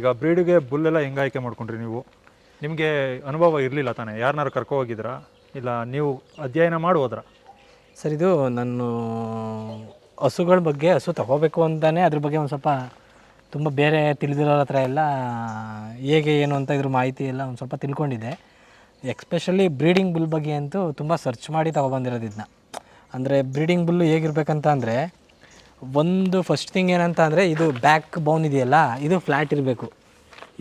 ಈಗ ಬ್ರೀಡ್ಗೆ ಬುಲ್ಲೆಲ್ಲ ಹೆಂಗೆ ಆಯ್ಕೆ ಮಾಡ್ಕೊಂಡ್ರಿ ನೀವು? ನಿಮಗೆ ಅನುಭವ ಇರಲಿಲ್ಲ ತಾನೇ? ಯಾರನ್ನಾರು ಕರ್ಕೊ ಹೋಗಿದ್ರಾ? ಇಲ್ಲ ನೀವು ಅಧ್ಯಯನ ಮಾಡಿ ಹೋದ್ರಾ? ಸರ್, ಇದು ನಾನು ಹಸುಗಳ ಬಗ್ಗೆ, ಹಸು ತಗೋಬೇಕು ಅಂತಾನೆ ಅದ್ರ ಬಗ್ಗೆ ಒಂದು ಸ್ವಲ್ಪ ತುಂಬ ಬೇರೆ ತಿಳಿದಿರೋರ ಹತ್ರ ಎಲ್ಲ ಹೇಗೆ, ಏನು ಅಂತ ಇದ್ರ ಮಾಹಿತಿ ಎಲ್ಲ ಒಂದು ಸ್ವಲ್ಪ ತಿಳ್ಕೊಂಡಿದ್ದೆ. ಎಕ್ಸ್ಪೆಷಲಿ ಬ್ರೀಡಿಂಗ್ ಬುಲ್ ಬಗ್ಗೆ ಅಂತೂ ತುಂಬ ಸರ್ಚ್ ಮಾಡಿ ತಗೊಬಂದಿರೋದು ಇದನ್ನ ಅಂದರೆ ಬ್ರೀಡಿಂಗ್ ಬುಲ್ಲು ಹೇಗಿರ್ಬೇಕಂತ ಅಂದರೆ ಒಂದು ಫಸ್ಟ್ ಥಿಂಗ್ ಏನಂತ ಅಂದರೆ ಇದು ಬ್ಯಾಕ್ ಬೌನ್ ಇದೆಯಲ್ಲ ಇದು ಫ್ಲ್ಯಾಟ್ ಇರಬೇಕು.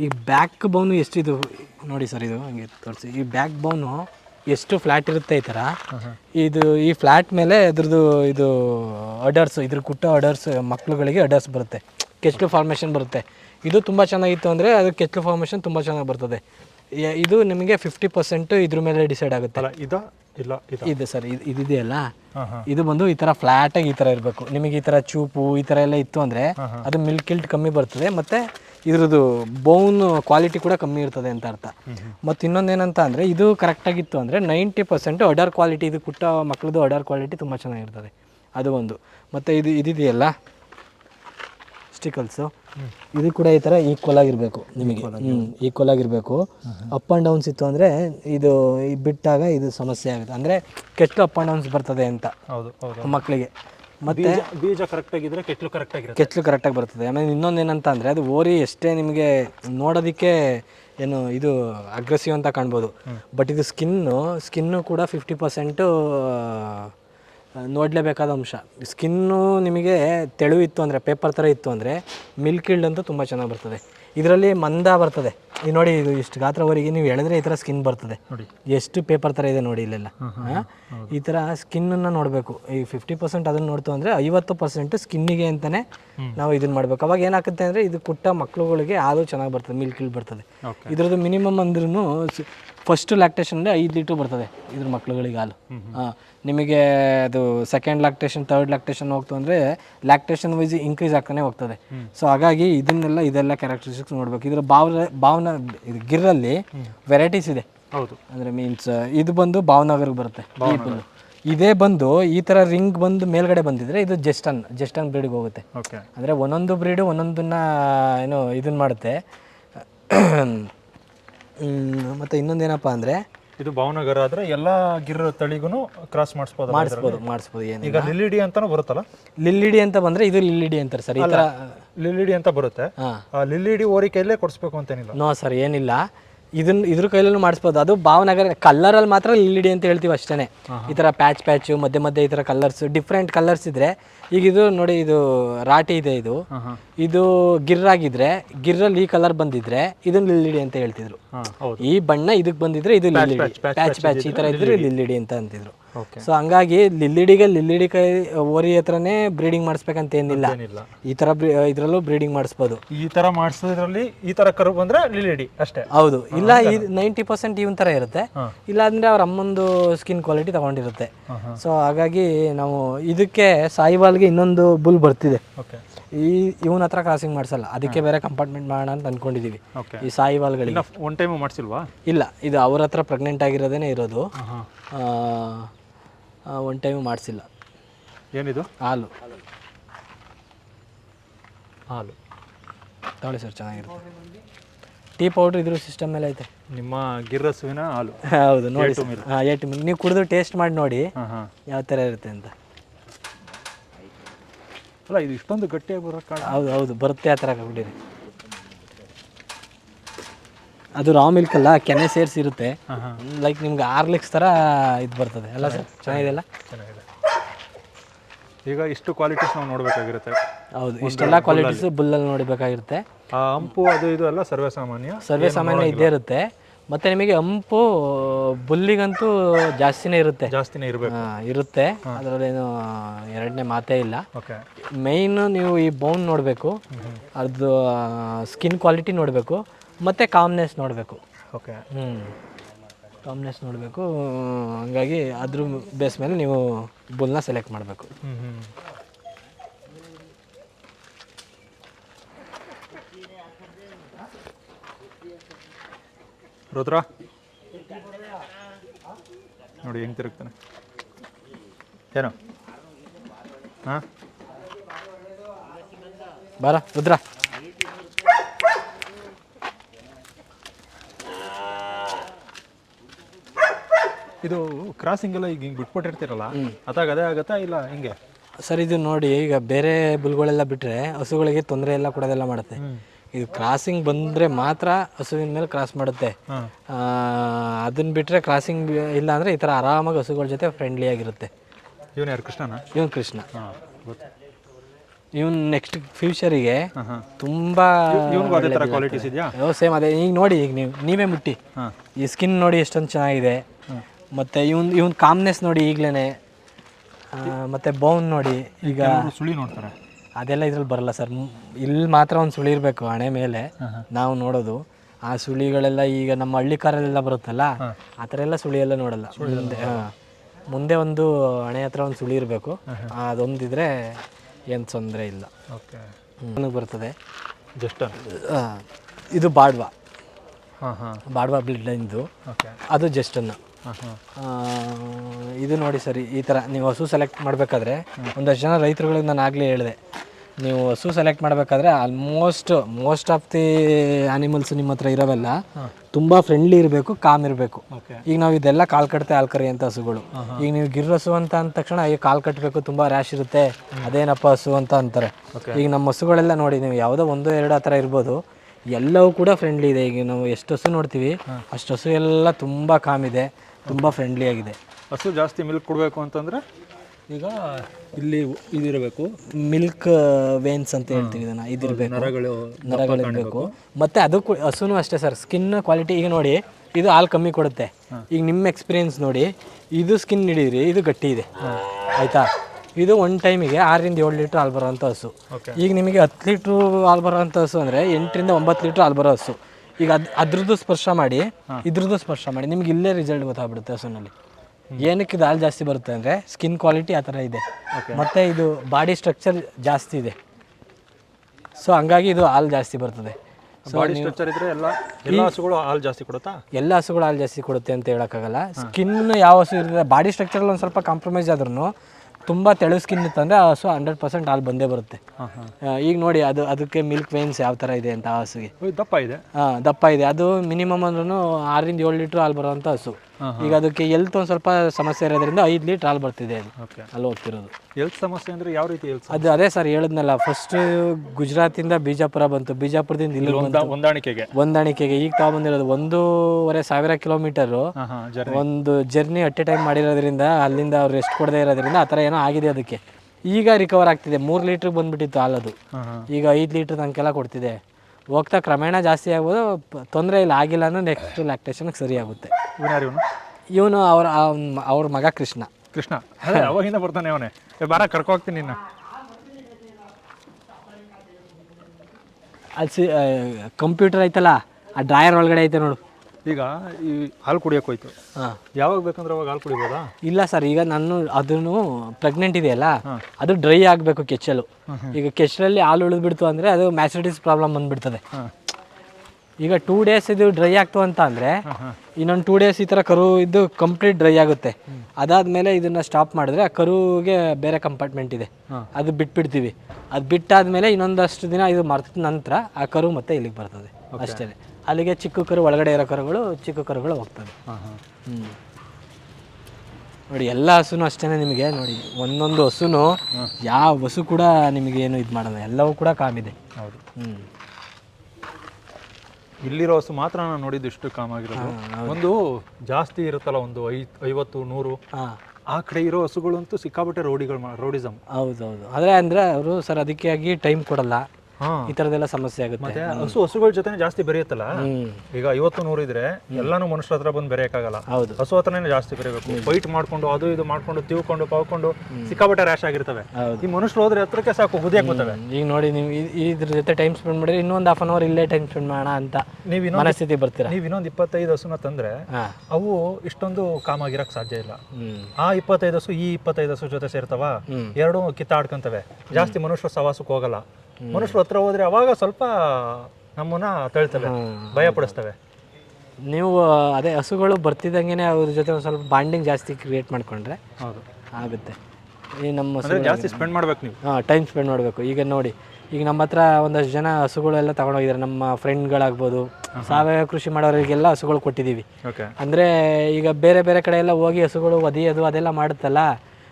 ಈ ಬ್ಯಾಕ್ ಬೌನು ಎಷ್ಟಿದು? ನೋಡಿ ಸರ್ ಇದು ಹಂಗೆ ತೋರಿಸಿ. ಈ ಬ್ಯಾಕ್ ಬೌನು ಎಷ್ಟು ಫ್ಲ್ಯಾಟ್ ಇರುತ್ತೆ ಈ ಥರ ಇದು ಈ ಫ್ಲ್ಯಾಟ್ ಮೇಲೆ ಅದ್ರದ್ದು ಇದು ಅಡರ್ಸ್ ಇದ್ರ ಕುಟ್ಟ ಅಡರ್ಸ್ ಮಕ್ಳುಗಳಿಗೆ ಅಡರ್ಸ್ ಬರುತ್ತೆ. ಕೆಚ್ಚಲು ಫಾರ್ಮೇಷನ್ ಬರುತ್ತೆ. ಇದು ತುಂಬ ಚೆನ್ನಾಗಿತ್ತು ಅಂದರೆ ಅದು ಕೆಚ್ಚಲು ಫಾರ್ಮೇಷನ್ ತುಂಬ ಚೆನ್ನಾಗಿ ಬರ್ತದೆ. ಇದು ನಿಮಗೆ ಫಿಫ್ಟಿ ಪರ್ಸೆಂಟು ಇದ್ರ ಮೇಲೆ ಡಿಸೈಡ್ ಆಗುತ್ತೆ. ಅಲ್ಲ ಇದ ಇಲ್ಲ ಇದ ಸರ್ ಇದು ಹಾಂ ಇದು ಬಂದು ಈ ತರ ಫ್ಲಾಟ್ ಆಗಿ ಈ ತರ ಇರಬೇಕು. ನಿಮಗೆ ಈ ತರ ಚೂಪು ಈ ತರ ಎಲ್ಲ ಇತ್ತು ಅಂದ್ರೆ ಅದು ಮಿಲ್ಕ್ ಇಲ್ಟ್ ಕಮ್ಮಿ ಬರ್ತದೆ ಮತ್ತೆ ಇದ್ರದ್ದು ಬೋನ್ ಕ್ವಾಲಿಟಿ ಕೂಡ ಕಮ್ಮಿ ಇರ್ತದೆ ಅಂತ ಅರ್ಥ. ಮತ್ತು ಇನ್ನೊಂದೇನಂತ ಅಂದರೆ ಇದು ಕರೆಕ್ಟಾಗಿತ್ತು ಅಂದರೆ ನೈಂಟಿ ಪರ್ಸೆಂಟ್ ಅಡರ್ ಕ್ವಾಲಿಟಿ ಇದು ಕುಟ್ಟ ಮಕ್ಕಳದು ಅಡರ್ ಕ್ವಾಲಿಟಿ ತುಂಬ ಚೆನ್ನಾಗಿರ್ತದೆ. ಅದು ಒಂದು. ಮತ್ತು ಇದು ಇದಿದೆಯಲ್ಲ? ಸ್ಟಿಕಲ್ಸು ಇದು ಕೂಡ ಈ ಥರ ಈಕ್ವಲ್ ಆಗಿರಬೇಕು ನಿಮಗೆ. ಈಕ್ವಲ್ ಆಗಿರಬೇಕು. ಅಪ್ ಆ್ಯಂಡ್ ಡೌನ್ಸ್ ಇತ್ತು ಅಂದರೆ ಇದು ಬಿಟ್ಟಾಗ ಇದು ಸಮಸ್ಯೆ ಆಗುತ್ತೆ. ಅಂದರೆ ಕೆಟ್ಟು ಅಪ್ ಆ್ಯಂಡ್ ಡೌನ್ಸ್ ಬರ್ತದೆ ಅಂತ ಹೌದು ಹೌದು ಮಕ್ಕಳಿಗೆ ಮತ್ತೆ ಬೀಜ ಕರೆಕ್ಟ್ ಆಗಿದ್ರೆ ಕೆಟ್ಲು ಕರೆಕ್ಟಾಗಿರುತ್ತೆ ಕೆಟ್ಲು ಕರೆಕ್ಟಾಗಿ ಬರ್ತದೆ. ಆಮೇಲೆ ಇನ್ನೊಂದು ಏನಂತ ಅಂದರೆ ಅದು ಓರಿ ಎಷ್ಟೇ ನಿಮಗೆ ನೋಡೋದಕ್ಕೆ ಏನು ಇದು ಅಗ್ರೆಸಿವ್ ಅಂತ ಕಾಣ್ಬೋದು. ಬಟ್ ಇದು ಸ್ಕಿನ್ನು ಸ್ಕಿನ್ನು ಕೂಡ ಫಿಫ್ಟಿ ಪರ್ಸೆಂಟು ನೋಡಲೇಬೇಕಾದ ಅಂಶ. ಸ್ಕಿನ್ನು ನಿಮಗೆ ತೆಳು ಇತ್ತು ಅಂದರೆ ಪೇಪರ್ ಥರ ಇತ್ತು ಅಂದರೆ ಮಿಲ್ಕ್ ಇಲ್ಡ್ ಅಂತೂ ತುಂಬ ಚೆನ್ನಾಗಿ ಬರ್ತದೆ. ಇದರಲ್ಲಿ ಮಂದ ಬರ್ತದೆ. ಈ ನೋಡಿ ಇದು ಇಷ್ಟು ಗಾತ್ರವರೆಗೆ ನೀವು ಎಳೆದ್ರೆ ಈ ಥರ ಸ್ಕಿನ್ ಬರ್ತದೆ. ನೋಡಿ. ಎಷ್ಟು ಪೇಪರ್ ಥರ ಇದೆ ನೋಡಿ ಇಲ್ಲೆಲ್ಲ? ಈ ಥರ ಸ್ಕಿನ್ನನ್ನು ನೋಡಬೇಕು. ಈ ಫಿಫ್ಟಿ ಪರ್ಸೆಂಟ್ ಅದನ್ನು ನೋಡ್ತು ಅಂದರೆ ಐವತ್ತು ಪರ್ಸೆಂಟ್ ಸ್ಕಿನ್ನಿಗೆ ಅಂತಲೇ ನಾವು ಇದನ್ನು ಮಾಡಬೇಕು. ಅವಾಗ ಏನಾಗುತ್ತೆ ಅಂದರೆ ಇದು ಕುಟ್ಟ ಮಕ್ಕಳುಗಳಿಗೆ ಹಾಲು ಚೆನ್ನಾಗಿ ಬರ್ತದೆ ಮಿಲ್ಕ್ ಇಲ್ಲಿ ಬರ್ತದೆ. ಇದ್ರದ್ದು ಮಿನಿಮಮ್ ಅಂದ್ರೂ ಫಸ್ಟ್ ಲ್ಯಾಕ್ಟೇಷನ್ ಐದು ಲೀಟ್ರ್ ಬರ್ತದೆ ಇದ್ರ ಮಕ್ಳುಗಳಿಗೆ ಹಾಲು. ಹಾಂ ನಿಮಗೆ ಅದು ಸೆಕೆಂಡ್ ಲ್ಯಾಕ್ಟೇಷನ್ ಥರ್ಡ್ ಲ್ಯಾಕ್ಟೇಷನ್ ಹೋಗ್ತು ಅಂದರೆ ಲ್ಯಾಕ್ಟೇಷನ್ ವೈಸ್ ಇನ್ಕ್ರೀಸ್ ಆಗ್ತಾನೆ ಹೋಗ್ತದೆ. ಸೊ ಹಾಗಾಗಿ ಇದನ್ನೆಲ್ಲ ಇದೆಲ್ಲ ಕ್ಯಾರೆಕ್ಟರಿಸ್ಟಿಕ್ಸ್ ನೋಡ್ಬೇಕು. ಇದ್ರ ಭಾವ ಭಾವನ ಇದು ಗಿರ್ರಲ್ಲಿ ವೆರೈಟೀಸ್ ಇದೆ. ಹೌದು. ಅಂದರೆ ಮೀನ್ಸ್ ಇದು ಬಂದು ಭಾವನಗರ್ಗೆ ಬರುತ್ತೆ. ಇದೇ ಬಂದು ಈ ಥರ ರಿಂಗ್ ಬಂದು ಮೇಲ್ಗಡೆ ಬಂದಿದ್ರೆ ಇದು ಜೆಸ್ಟನ್ ಜೆಸ್ಟನ್ ಬ್ರೀಡ್ಗೆ ಹೋಗುತ್ತೆ. ಓಕೆ ಅಂದರೆ ಒಂದೊಂದು ಬ್ರೀಡು ಒಂದೊಂದನ್ನ ಏನು ಇದನ್ನ ಮಾಡುತ್ತೆ. ಮತ್ತು ಇನ್ನೊಂದೇನಪ್ಪ ಅಂದರೆ ಇದು ಭಾವನಗರ ಆದರೆ ಎಲ್ಲ ಗಿರ್ ತಳಿಗೂ ಕ್ರಾಸ್ ಮಾಡಿಸ್ಬೋದು ಮಾಡಿಸ್ಬೋದು ಮಾಡಿಸ್ಬೋದು ಏನು ಈಗ ಲಿಲ್ಲಿಡಿ ಅಂತಾನು ಬರುತ್ತಲ್ಲ? ಲಿಲ್ಲಿಡಿ ಅಂತ ಬಂದರೆ ಇದು ಲಿಲ್ಲಿಡಿ ಅಂತಾರೆ ಸರ್ ಈ ಥರ ಲಿಲ್ಲಿಡಿ ಅಂತ ಬರುತ್ತೆ. ಲಿಲ್ಲಿಡಿ ಓರಿ ಕೈಲೇ ಕೊಡಿಸ್ಬೇಕು ಅಂತೇನಿಲ್ಲ. ನೋ ಸರ್ ಏನಿಲ್ಲ. ಇದನ್ನ ಇದ್ರ ಕೈಲೂ ಮಾಡಿಸ್ಬೋದು. ಅದು ಭಾವನಗರ ಕಲ್ಲರಲ್ಲಿ ಮಾತ್ರ ಲಿಲ್ಲಿಡಿ ಅಂತ ಹೇಳ್ತೀವಿ ಅಷ್ಟೇ ಈ ಥರ ಪ್ಯಾಚ್ ಪ್ಯಾಚು ಮಧ್ಯೆ ಮಧ್ಯೆ ಈ ಥರ ಕಲರ್ಸ್ ಡಿಫ್ರೆಂಟ್ ಕಲರ್ಸ್ ಇದ್ರೆ ಈಗ ಇದು ನೋಡಿ ಇದು ರಾಟಿ ಇದೆ ಇದು. ಇದು ಗಿರ್ ಆಗಿದ್ರೆ ಗಿರ್ರಾಗಿದ್ರೆ ಗಿರ್ರಲ್ಲಿ ಈ ಕಲರ್ ಬಂದಿದ್ರೆ ಇದನ್ನ ಲಿಲ್ಲಿಡಿ ಅಂತ ಹೇಳ್ತಿದ್ರು. ಈ ಬಣ್ಣ ಇದಕ್ಕೆ ಬಂದಿದ್ರೆ ಇದು ಲಿಲ್ಲಿಡಿ. ಪ್ಯಾಚ್ ಪ್ಯಾಚ್ ಈ ತರ ಇದ್ರೆ ಲಿಲ್ಲಿಡಿ ಅಂತ ಅಂತಿದ್ರು. ಸೊ ಹಂಗಾಗಿ ಲಿಲ್ಲಿಡಿಗೆ ಲಿಲ್ಲಿಡಿ ಕೈ ಓರಿ ಹತ್ರನೇ ಬ್ರೀಡಿಂಗ್ ಮಾಡಿಸ್ಬೇಕಂತ ಏನಿಲ್ಲ. ಈ ತರ ಇದರಲ್ಲೂ ಬ್ರೀಡಿಂಗ್ ಮಾಡಿಸ್ಬೋದು. ಈ ತರ ಮಾಡಿಸೋದ್ರಲ್ಲಿ ಈ ತರ ಕರು ಬಂದ್ರೆ ಲಿಲ್ಲಿಡಿ ಅಷ್ಟೇ. ಹೌದು. ಇಲ್ಲ ನೈಂಟಿ ಪರ್ಸೆಂಟ್ ಇವನ್ ತರ ಇರುತ್ತೆ. ಇಲ್ಲ ಅಂದ್ರೆ ಅವ್ರ ಅಮ್ಮಂದು ಸ್ಕಿನ್ ಕ್ವಾಲಿಟಿ ತಗೊಂಡಿರುತ್ತೆ. ಸೊ ಹಾಗಾಗಿ ನಾವು ಇದಕ್ಕೆ ಸಾಯಿವಾಲ್ಗೆ ಇನ್ನೊಂದು ಬುಲ್ ಬರ್ತಿದೆ. ಈ ಇವನ ಹತ್ರ ಕ್ರಾಸಿಂಗ್ ಮಾಡಿಸಲ್ಲ. ಅದಕ್ಕೆ ಬೇರೆ ಕಂಪಾರ್ಟ್ಮೆಂಟ್ ಮಾಡೋಣ ಅಂತ ಅನ್ಕೊಂಡಿದೀವಿ. ಈ ಸಾಯಿವಾಲ್ಗಳಿಗೆ ಇನ್ನ ಒನ್ ಟೈಮ್ ಮಾಡಿಸಿಲ್ವಾ? ಇಲ್ಲ ಇದು ಅವ್ರ ಹತ್ರ ಪ್ರೆಗ್ನೆಂಟ್ ಆಗಿರೋದೇನೆ ಇರೋದು. ಒನ್ ಟೈಮ್ ಮಾಡಿಸಿಲ್ಲ. ಏನಿದು? ಹಾಲು. ಹಾಲು. ತಗೊಳ್ಳಿ ಸರ್ ಚೆನ್ನಾಗಿರುತ್ತೆ. ಟೀ ಪೌಡ್ರ್ ಇದ್ರ ಸಿಸ್ಟಮ್ ಮೇಲೆ ಐತೆ. ನಿಮ್ಮ ಗಿರ್ರಸುವಿನ ಹಾಲು. ಹೌದು ನೋಡಿ ಹಾಂ ಏಟ್ ಮಿಲ್ ನೀವು ಕುಡಿದು ಟೇಸ್ಟ್ ಮಾಡಿ ನೋಡಿ ಹಾಂ ಹಾಂ. ಯಾವ ಥರ ಇರುತ್ತೆ ಅಂತ. ಅಲ್ಲ ಇದು ಇಷ್ಟೊಂದು ಗಟ್ಟಿಯಾಗಿ ಬರೋ ಕಾರಣ. ಹೌದು ಹೌದು. ಬರುತ್ತೆ ಆ ಥರ ಕುಡೀರಿ ಅದು ರಾ ಮಿಲ್ಕ್ ಅಲ್ಲ ಕೆನೆ ಸೇರಿಸಿರುತ್ತೆ. ಲೈಕ್ ನಿಮ್ಗೆ ಆರ್ಲಿಕ್ಸ್ ಥರ ಇದು ಬರ್ತದೆ. ಅಲ್ಲ ಸರ್ ಚೆನ್ನಾಗಿದೆಯಲ್ಲ ಚೆನ್ನಾಗಿದೆ ಈಗ ಇಷ್ಟು ಕ್ವಾಲಿಟೀಸ್ ನಾವು ನೋಡಬೇಕಾಗಿರುತ್ತೆ. ಹೌದು. ಇಷ್ಟೆಲ್ಲ ಕ್ವಾಲಿಟೀಸ್ ಬುಲ್ಲಲ್ಲಿ ನೋಡಬೇಕಾಗಿರುತ್ತೆ. ಆ ಹಂಪು ಅದು ಇದು ಎಲ್ಲ ಸರ್ವೇ ಸಾಮಾನ್ಯ? ಸರ್ವೇ ಸಾಮಾನ್ಯ ಇದ್ದೇ ಇರುತ್ತೆ. ಮತ್ತೆ ನಿಮಗೆ ಅಂಪು ಬುಲ್ಲಿಗಂತೂ ಜಾಸ್ತಿನೇ ಇರುತ್ತೆ. ಜಾಸ್ತಿನೇ ಇರಬೇಕು. ಇರುತ್ತೆ. ಅದರಲ್ಲೇನು ಎರಡನೇ ಮಾತೇ ಇಲ್ಲ. ಓಕೆ. ಮೇಯ್ನು ನೀವು ಈ ಬೌನ್ ನೋಡಬೇಕು. ಅದು ಸ್ಕಿನ್ ಕ್ವಾಲಿಟಿ ನೋಡಬೇಕು. ಮತ್ತು ಕಾಮ್ನೆಸ್ ನೋಡಬೇಕು. ಓಕೆ ಹ್ಞೂ ಕಾಮ್ನೆಸ್ ನೋಡಬೇಕು. ಹಂಗಾಗಿ ಅದ್ರ ಬೇಸ್ ಮೇಲೆ ನೀವು ಬುಲ್ನ ಸೆಲೆಕ್ಟ್ ಮಾಡಬೇಕು. ಹ್ಞೂ ಹ್ಞೂ ರುದ್ರ? ನೋಡಿ ಹೆಂಗೆ ತಿರುಗ್ತಾನೆ. ಏನು? ಹಾಂ? ಬಾರ ರುದ್ರ. ಇದು ಕ್ರಾಸಿಂಗ್ ಎಲ್ಲ ಈಗ ಹಿಂಗೆ ಬಿಟ್ಬಿಟ್ಟಿರ್ತೀರಲ್ಲ ಅದಾಗ ಅದೇ ಆಗತ್ತಾ ಇಲ್ಲ ಹಿಂಗೆ? ಸರ್ ಇದು ನೋಡಿ ಈಗ ಬೇರೆ ಬುಲ್ಗಳೆಲ್ಲ ಬಿಟ್ಟರೆ ಹಸುಗಳಿಗೆ ತೊಂದರೆ ಎಲ್ಲ ಕೊಡೋದೆಲ್ಲ ಮಾಡುತ್ತೆ. ಇದು ಕ್ರಾಸಿಂಗ್ ಬಂದರೆ ಮಾತ್ರ ಹಸುವಿನ ಮೇಲೆ ಕ್ರಾಸ್ ಮಾಡುತ್ತೆ. ಅದನ್ನ ಬಿಟ್ಟರೆ ಕ್ರಾಸಿಂಗ್ ಇಲ್ಲ ಅಂದರೆ ಈ ಥರ ಆರಾಮಾಗಿ ಹಸುಗಳ ಜೊತೆ ಫ್ರೆಂಡ್ಲಿ ಆಗಿರುತ್ತೆ. ಇವನು ಯಾರು ಕೃಷ್ಣನ? ಇವನು ಕೃಷ್ಣ. ಇವನ್ ನೆಕ್ಸ್ಟ್ ಫ್ಯೂಚರಿಗೆ ತುಂಬಾ ಕ್ವಾಲಿಟೀಸ್ ಇದೆಯಾ? ಸೇಮ್ ಅದೇ. ಈಗ ನೋಡಿ ಈಗ ನೀವು ನೀವೇ ಮುಟ್ಟಿ. ಈ ಸ್ಕಿನ್ ನೋಡಿ ಎಷ್ಟೊಂದು ಚೆನ್ನಾಗಿದೆ. ಮತ್ತು ಇವನ್ ಇವನ್ ಕಾಮ್ನೆಸ್ ನೋಡಿ ಈಗಲೇ ಮತ್ತು ಬೌನ್ ನೋಡಿ ಈಗ ಸುಳಿ ನೋಡ್ತಾರೆ. ಅದೆಲ್ಲ ಇದ್ರಲ್ಲಿ ಬರಲ್ಲ ಸರ್. ಇಲ್ಲಿ ಮಾತ್ರ ಒಂದು ಸುಳಿ ಇರಬೇಕು ಹಣೆ ಮೇಲೆ. ನಾವು ನೋಡೋದು. ಆ ಸುಳಿಗಳೆಲ್ಲ ಈಗ ನಮ್ಮ ಹಳ್ಳಿ ಕಾರಲ್ಲೆಲ್ಲ ಬರುತ್ತಲ್ಲ ಆ ಥರ ಎಲ್ಲ ಸುಳಿ ಎಲ್ಲ ನೋಡಲ್ಲ. ಮುಂದೆ ಮುಂದೆ ಒಂದು ಹಣೆ ಹತ್ರ ಒಂದು ಸುಳಿ ಇರಬೇಕು. ಅದೊಂದಿದ್ರೆ ಏನು ತೊಂದರೆ ಇಲ್ಲ. ಓಕೆ. ನನಗೆ ಬರ್ತದೆ. ಜಸ್ಟ್ ಇದು ಬಾಡ್ವಾ. ಹಾಂ ಹಾಂ. ಬಾಡ್ವಾ ಬ್ಲಡ್ ಲೈನ್ದು ಅದು ಜಸ್ಟನ್ನು ಇದು ನೋಡಿ ಸರಿ ಈ ಥರ ನೀವು ಹಸು ಸೆಲೆಕ್ಟ್ ಮಾಡಬೇಕಾದ್ರೆ ಒಂದಷ್ಟು ಜನ ರೈತರುಗಳಿಗೆ ನಾನು ಆಗಲೇ ಹೇಳಿದೆ. ನೀವು ಹಸು ಸೆಲೆಕ್ಟ್ ಮಾಡಬೇಕಾದ್ರೆ almost most of the animals ನಿಮ್ಮ ಹತ್ರ ಇರೋವೆಲ್ಲ ತುಂಬ ಫ್ರೆಂಡ್ಲಿ ಇರಬೇಕು ಕಾಮ್ ಇರಬೇಕು. ಈಗ ನಾವು ಇದೆಲ್ಲ ಕಾಲ್ ಕಟ್ತೆ ಆಲ್ಕರಿ ಕರಿ ಅಂತ ಹಸುಗಳು. ಈಗ ನೀವು ಗಿರ್ ಹಸು ಅಂತ ಅಂದ ತಕ್ಷಣ ಈಗ ಕಾಲ್ ಕಟ್ಟಬೇಕು ತುಂಬ ರ್ಯಾಶ್ ಇರುತ್ತೆ. ಅದೇನಪ್ಪ ಹಸು ಅಂತ ಅಂತಾರೆ. ಈಗ ನಮ್ಮ ಹಸುಗಳೆಲ್ಲ ನೋಡಿ ನೀವು ಯಾವುದೋ ಒಂದು ಎರಡು ಆ ಥರ ಇರ್ಬೋದು. ಎಲ್ಲವೂ ಕೂಡ ಫ್ರೆಂಡ್ಲಿ ಇದೆ. ಈಗ ನಾವು ಎಷ್ಟು ಹಸು ನೋಡ್ತೀವಿ ಅಷ್ಟು ಹಸು ಎಲ್ಲ ತುಂಬ ಕಾಮ್ ಇದೆ. ತುಂಬ ಫ್ರೆಂಡ್ಲಿ ಆಗಿದೆ. ಹಸು ಜಾಸ್ತಿ ಮಿಲ್ಕ್ ಕೊಡಬೇಕು ಅಂತಂದರೆ? ಈಗ ಇಲ್ಲಿ ಇದಿರಬೇಕು ಮಿಲ್ಕ್ ವೇನ್ಸ್ ಅಂತ ಹೇಳ್ತೀವಿ ಇದನ್ನ. ಇದಿರಬೇಕು. ನರಗಳು ನರಗಳಿರಬೇಕು ಮತ್ತೆ ಅದು ಕೂ- ಹಸುನು ಅಷ್ಟೇ ಸರ್ ಸ್ಕಿನ್ ಕ್ವಾಲಿಟಿ ಈಗ ನೋಡಿ ಇದು ಹಾಲು ಕಮ್ಮಿ ಕೊಡುತ್ತೆ. ಈಗ ನಿಮ್ಮ ಎಕ್ಸ್ಪೀರಿಯನ್ಸ್ ನೋಡಿ ಇದು ಸ್ಕಿನ್ ಹಿಡಿದ್ರಿ ಇದು ಗಟ್ಟಿ ಇದೆ. ಆಯ್ತಾ? ಇದು ಒನ್ ಟೈಮಿಗೆ ಆರರಿಂದ ಏಳು ಲೀಟ್ರ್ ಹಾಲು ಬರೋಂಥ ಹಸು. ಈಗ ನಿಮಗೆ ಹತ್ತು ಲೀಟ್ರು ಹಾಲು ಬರೋಂಥ ಹಸು ಅಂದರೆ ಎಂಟರಿಂದ ಒಂಬತ್ತು ಲೀಟ್ರ್ ಹಾಲು ಬರೋ ಹಸು. ಈಗ ಅದ್ ಅದ್ರದ್ದು ಸ್ಪರ್ಶ ಮಾಡಿ ಇದ್ರದ್ದು ಸ್ಪರ್ಶ ಮಾಡಿ ನಿಮ್ಗೆ ಇಲ್ಲೇ ರಿಸಲ್ಟ್ ಗೊತ್ತಾಗ್ಬಿಡುತ್ತೆ ಹಸುನಲ್ಲಿ ಏನಕ್ಕೆ ಇದು ಹಾಲು ಜಾಸ್ತಿ ಬರುತ್ತೆ ಅಂದರೆ ಸ್ಕಿನ್ ಕ್ವಾಲಿಟಿ ಆ ಥರ ಇದೆ. ಮತ್ತು ಇದು ಬಾಡಿ ಸ್ಟ್ರಕ್ಚರ್ ಜಾಸ್ತಿ ಇದೆ. ಸೊ ಹಂಗಾಗಿ ಇದು ಹಾಲು ಜಾಸ್ತಿ ಬರ್ತದೆ. ಬಾಡಿ ಸ್ಟ್ರಕ್ಚರ್ ಇದ್ರೆ ಎಲ್ಲ ಎಲ್ಲ ಹಸುಗಳು ಹಾಲು ಜಾಸ್ತಿ ಕೊಡುತ್ತಾ? ಎಲ್ಲ ಹಸುಗಳು ಹಾಲು ಜಾಸ್ತಿ ಕೊಡುತ್ತೆ ಅಂತ ಹೇಳೋಕ್ಕಾಗಲ್ಲ. ಸ್ಕಿನ್ ಯಾವ ಹಸು ಇರುತ್ತೆ ಬಾಡಿ ಸ್ಟ್ರಕ್ಚರಲ್ಲಿ ಒಂದು ಸ್ವಲ್ಪ ಕಾಂಪ್ರಮೈಸ್ ಆದ್ರೂ ತುಂಬ ತೆಳು ಸ್ಕಿನ್ ಇತ್ತಂದರೆ ಆ ಹಸು ಹಂಡ್ರೆಡ್ ಪರ್ಸೆಂಟ್ ಹಾಲು ಬಂದೇ ಬರುತ್ತೆ. ಈಗ ನೋಡಿ ಅದು ಅದಕ್ಕೆ ಮಿಲ್ಕ್ ವೇನ್ಸ್ ಯಾವ ಥರ ಇದೆ ಅಂತ ಆ ಹಸುಗೆ. ದಪ್ಪ ಇದೆ. ಹಾಂ ದಪ್ಪ ಇದೆ. ಅದು ಮಿನಿಮಮ್ ಅಂದ್ರೂ ಆರರಿಂದ ಏಳು ಲೀಟ್ರ್ ಹಾಲು ಬರೋವಂಥ ಹಸು. ಈಗ ಅದಕ್ಕೆ ಎಲ್ತ್ ಒಂದು ಸ್ವಲ್ಪ ಸಮಸ್ಯೆ ಇರೋದ್ರಿಂದ ಐದು ಲೀಟ್ರ್ ಹಾಲು ಬರ್ತಿದೆ ಅದು. ಓಕೆ ಅಲ್ಲಿ ಹೋಗ್ತಿರೋದು. ಎಲ್ತ್ ಸಮಸ್ಯೆ ಅಂದ್ರೆ ಯಾವ ರೀತಿ ಅದು ಅದೇ ಸರ್ ಹೇಳಿದ್ನಲ್ಲ ಫಸ್ಟ್ ಗುಜರಾತಿಂದ ಬಿಜಾಪುರ ಬಂತು. ಬಿಜಾಪುರದಿಂದ ಇಲ್ಲಿ ಬಂತು. ಹೊಂದಾಣಿಕೆಗೆ. ಹೊಂದಾಣಿಕೆಗೆ. ಈಗ ತಗೊಂಬಂದಿರೋದು ಒಂದೂವರೆ ಸಾವಿರ ಕಿಲೋಮೀಟರು ಒಂದು ಜರ್ನಿ ಅಟ್ ಎ ಟೈಮ್ ಮಾಡಿರೋದ್ರಿಂದ ಅಲ್ಲಿಂದ ಅವ್ರು ರೆಸ್ಟ್ ಕೊಡದೇ ಇರೋದ್ರಿಂದ ಆ ಥರ ಏನೋ ಆಗಿದೆ ಅದಕ್ಕೆ. ಈಗ ರಿಕವರ್ ಆಗ್ತಿದೆ. ಮೂರು ಲೀಟ್ರಿಗೆ ಬಂದ್ಬಿಟ್ಟಿತ್ತು ಹಾಲದು. ಈಗ ಐದು ಲೀಟ್ರ್ ತನಕೆಲ್ಲ ಕೊಡ್ತಿದೆ. ಹೋಗ್ತಾ ಕ್ರಮೇಣ ಜಾಸ್ತಿ ಆಗ್ಬೋದು ತೊಂದರೆ ಇಲ್ಲ ಆಗಿಲ್ಲ ಅಂದ್ರೆ ನೆಕ್ಸ್ಟ್ ಲ್ಯಾಕ್ಟೇಷನ್ಗೆ ಸರಿ ಆಗುತ್ತೆ ಇವನು? ಇವನು ಅವ್ರ ಅವ್ರ ಮಗ ಕೃಷ್ಣ. ಕೃಷ್ಣ? ಅದೇ ಅವಾಗಿಂದ ಬರ್ತಾನೆ ಅವನೇ. ಬಾರ ಕರ್ಕೊ ಹೋಗ್ತೀನಿ ನಿನ್ನ. ಅಲ್ಲಿ ಕಂಪ್ಯೂಟರ್ ಐತಲ್ಲ ಆ ಡ್ರಾಯರ್ ಒಳಗಡೆ ಐತೆ ನೋಡು. ಈಗ ಈ ಹಾಲು ಕುಡಿಯೋಕೆ ಹೋಯ್ತು. ಹಾಂ. ಯಾವಾಗ ಬೇಕಂದ್ರೆ ಅವಾಗ ಹಾಲು ಕುಡಿಬೋದಾ? ಇಲ್ಲ ಸರ್ ಈಗ ನಾನು ಅದನ್ನು ಪ್ರೆಗ್ನೆಂಟ್ ಇದೆಯಲ್ಲ ಅದು ಡ್ರೈ ಆಗಬೇಕು ಕೆಚ್ಚಲು. ಈಗ ಕೆಚ್ಚಲಲ್ಲಿ ಹಾಲು ಉಳಿದ್ಬಿಡ್ತು ಅಂದರೆ ಅದು ಮ್ಯಾಸಿಡಿಸ್ ಪ್ರಾಬ್ಲಮ್ ಬಂದ್ಬಿಡ್ತದೆ. ಈಗ ಟೂ ಡೇಸ್ ಇದು ಡ್ರೈ ಆಗ್ತು ಅಂತ ಅಂದರೆ ಇನ್ನೊಂದು ಟೂ ಡೇಸ್ ಈ ಥರ ಕರು ಇದ್ದು ಕಂಪ್ಲೀಟ್ ಡ್ರೈ ಆಗುತ್ತೆ. ಅದಾದಮೇಲೆ ಇದನ್ನು ಸ್ಟಾಪ್ ಮಾಡಿದ್ರೆ ಆ ಕರುಗೆ ಬೇರೆ ಕಂಪಾರ್ಟ್ಮೆಂಟ್ ಇದೆ. ಅದು ಬಿಟ್ಬಿಡ್ತೀವಿ. ಅದು ಬಿಟ್ಟಾದ್ಮೇಲೆ ಇನ್ನೊಂದಷ್ಟು ದಿನ ಇದು ಮರ್ತ ನಂತರ ಆ ಕರು ಮತ್ತೆ ಇಲ್ಲಿಗೆ ಬರ್ತದೆ. ಅಷ್ಟೇ. ಅಲ್ಲಿಗೆ ಚಿಕ್ಕ ಕರು ಒಳಗಡೆ ಇರೋ ಕರುಗಳು ಚಿಕ್ಕ ಕರುಗಳು ಹೋಗ್ತವೆ. ಹಾಂ ಹಾಂ. ಹ್ಞೂ ನೋಡಿ ಎಲ್ಲ ಹಸುನು ಅಷ್ಟೇ ನಿಮಗೆ. ನೋಡಿ ಒಂದೊಂದು ಹಸುನು ಯಾವ ಹಸು ಕೂಡ ನಿಮಗೆ ಏನು ಇದು ಮಾಡಲ್ಲ. ಎಲ್ಲವೂ ಕೂಡ ಕಾಮಿದೆ. ಹೌದು. ಹ್ಞೂ ಇಲ್ಲಿರೋ ಹಸು ಮಾತ್ರ ನಾನು ನೋಡಿದ್ದು ಇಷ್ಟು ಕಾಮಾಗಿರೋದು ಒಂದು ಜಾಸ್ತಿ ಇರುತ್ತಲ್ಲ ಒಂದು ಐ ಐವತ್ತು ನೂರು. ಆ ಕಡೆ ಇರೋ ಹಸುಗಳಂತೂ ಸಿಕ್ಕಾಪಟ್ಟೆ ರೋಡಿಗಳು ರೋಡಿಸಮ್. ಹೌದೌದು ಆದರೆ ಅಂದರೆ ಅವರು ಸರ್ ಅದಕ್ಕೆ ಆಗಿ ಟೈಮ್ ಕೊಡಲ್ಲ. ಈ ತರದೆಲ್ಲ ಸಮಸ್ಯೆ ಆಗುತ್ತೆ. ಮತ್ತೆ ಹಸು ಹಸುಗಳ ಜೊತೆ ಜಾಸ್ತಿ ಬೆರೆಯುತ್ತಲ್ಲ? ಈಗ ಐವತ್ತು ನೂರು ಇದ್ರೆ ಎಲ್ಲಾನು ಮನುಷ್ಯರ ಹತ್ರ ಬಂದು ಬೆರೆಯಕ್ಕಾಗಲ್ಲ. ಹೌದು. ಹಸು ಹತ್ರನೇ ಜಾಸ್ತಿ ಬೆರೆಯಬೇಕು ಫೈಟ್ ಮಾಡ್ಕೊಂಡು ಅದು ಇದು ಮಾಡ್ಕೊಂಡು ತಿವ್ಕೊಂಡು ಪಾವ್ಕೊಂಡು ಸಿಕ್ಕಾಪಟ್ಟೆ ರ್ಯಾಶ್ ಆಗಿರ್ತವೆ. ಹೌದು. ಈ ಮನುಷ್ಯರು ಹೋದ್ರೆ ಹತ್ರಕ್ಕೆ ಸಾಕು ಹುದಿ ಬರ್ತವೆ ಈಗ ನೋಡಿ ನೀವು ಇ- ಇದ್ರ ಜೊತೆ ಟೈಮ್ ಸ್ಪೆಂಡ್ ಮಾಡಿದ್ರೆ ಇನ್ನೊಂದು ಹಾಫ್ ಅನ್ ಅವರ್ ಇಲ್ಲೇ ಟೈಮ್ ಸ್ಪೆಂಡ್ ಮಾಡೋಣ ಅಂತ ನೀವು ಇನ್ನೊಂದು ಮನಸ್ಥಿತಿ ಬರ್ತೀರಾ? ನೀವು ಇನ್ನೊಂದು ಇಪ್ಪತ್ತೈದು ಹಸುನ ತಂದ್ರೆ ಹಾಂ. ಅವು ಇಷ್ಟೊಂದು ಕಾಮಾಗಿರಕ್ ಸಾಧ್ಯ ಇಲ್ಲ. ಆ ಇಪ್ಪತ್ತೈದು ಹಸು ಈ ಇಪ್ಪತ್ತೈದು ಹಸು ಜೊತೆ ಸೇರ್ತಾವ. ಹ್ಮ್. ಎರಡು ಕಿತ್ತಾಡ್ಕೊಂತವೆ. ಜಾಸ್ತಿ ಮನುಷ್ಯರು ಸವಾಸಕ್ಕೆ ಹೋಗಲ್ಲ. ಮನುಷ್ಯರು ಹತ್ರ ಹೋದ್ರೆ ಅವಾಗ ಸ್ವಲ್ಪ ನಮ್ಮನ್ನ ತಳ್ತವೆ ಭಯ ಪಡಿಸ್ತವೆ ನೀವು ಅದೇ ಹಸುಗಳು ಬರ್ತಿದ್ದಂಗೆ ಅವ್ರ ಜೊತೆ ಒಂದು ಸ್ವಲ್ಪ ಬಾಂಡಿಂಗ್ ಜಾಸ್ತಿ ಕ್ರಿಯೇಟ್ ಮಾಡ್ಕೊಂಡ್ರೆ ಹೌದು. ಆಗುತ್ತೆ. ಈ ನಮ್ಮ ಜಾಸ್ತಿ ಸ್ಪೆಂಡ್ ಮಾಡ್ಬೇಕು ನೀವು. ಹಾಂ ಟೈಮ್ ಸ್ಪೆಂಡ್ ಮಾಡಬೇಕು. ಈಗ ನೋಡಿ ಈಗ ನಮ್ಮ ಹತ್ರ ಒಂದಷ್ಟು ಜನ ಹಸುಗಳೆಲ್ಲ ತಗೊಂಡೋಗಿದ್ದಾರೆ. ನಮ್ಮ ಫ್ರೆಂಡ್ಗಳಾಗ್ಬೋದು ಸಾವಯವ ಕೃಷಿ ಮಾಡೋರಿಗೆಲ್ಲ ಹಸುಗಳು ಕೊಟ್ಟಿದ್ದೀವಿ. ಓಕೆ. ಅಂದರೆ ಈಗ ಬೇರೆ ಬೇರೆ ಕಡೆ ಎಲ್ಲ ಹೋಗಿ ಹಸುಗಳು ಒದಿಯೋದು ಅದೆಲ್ಲ ಮಾಡುತ್ತಲ್ಲ?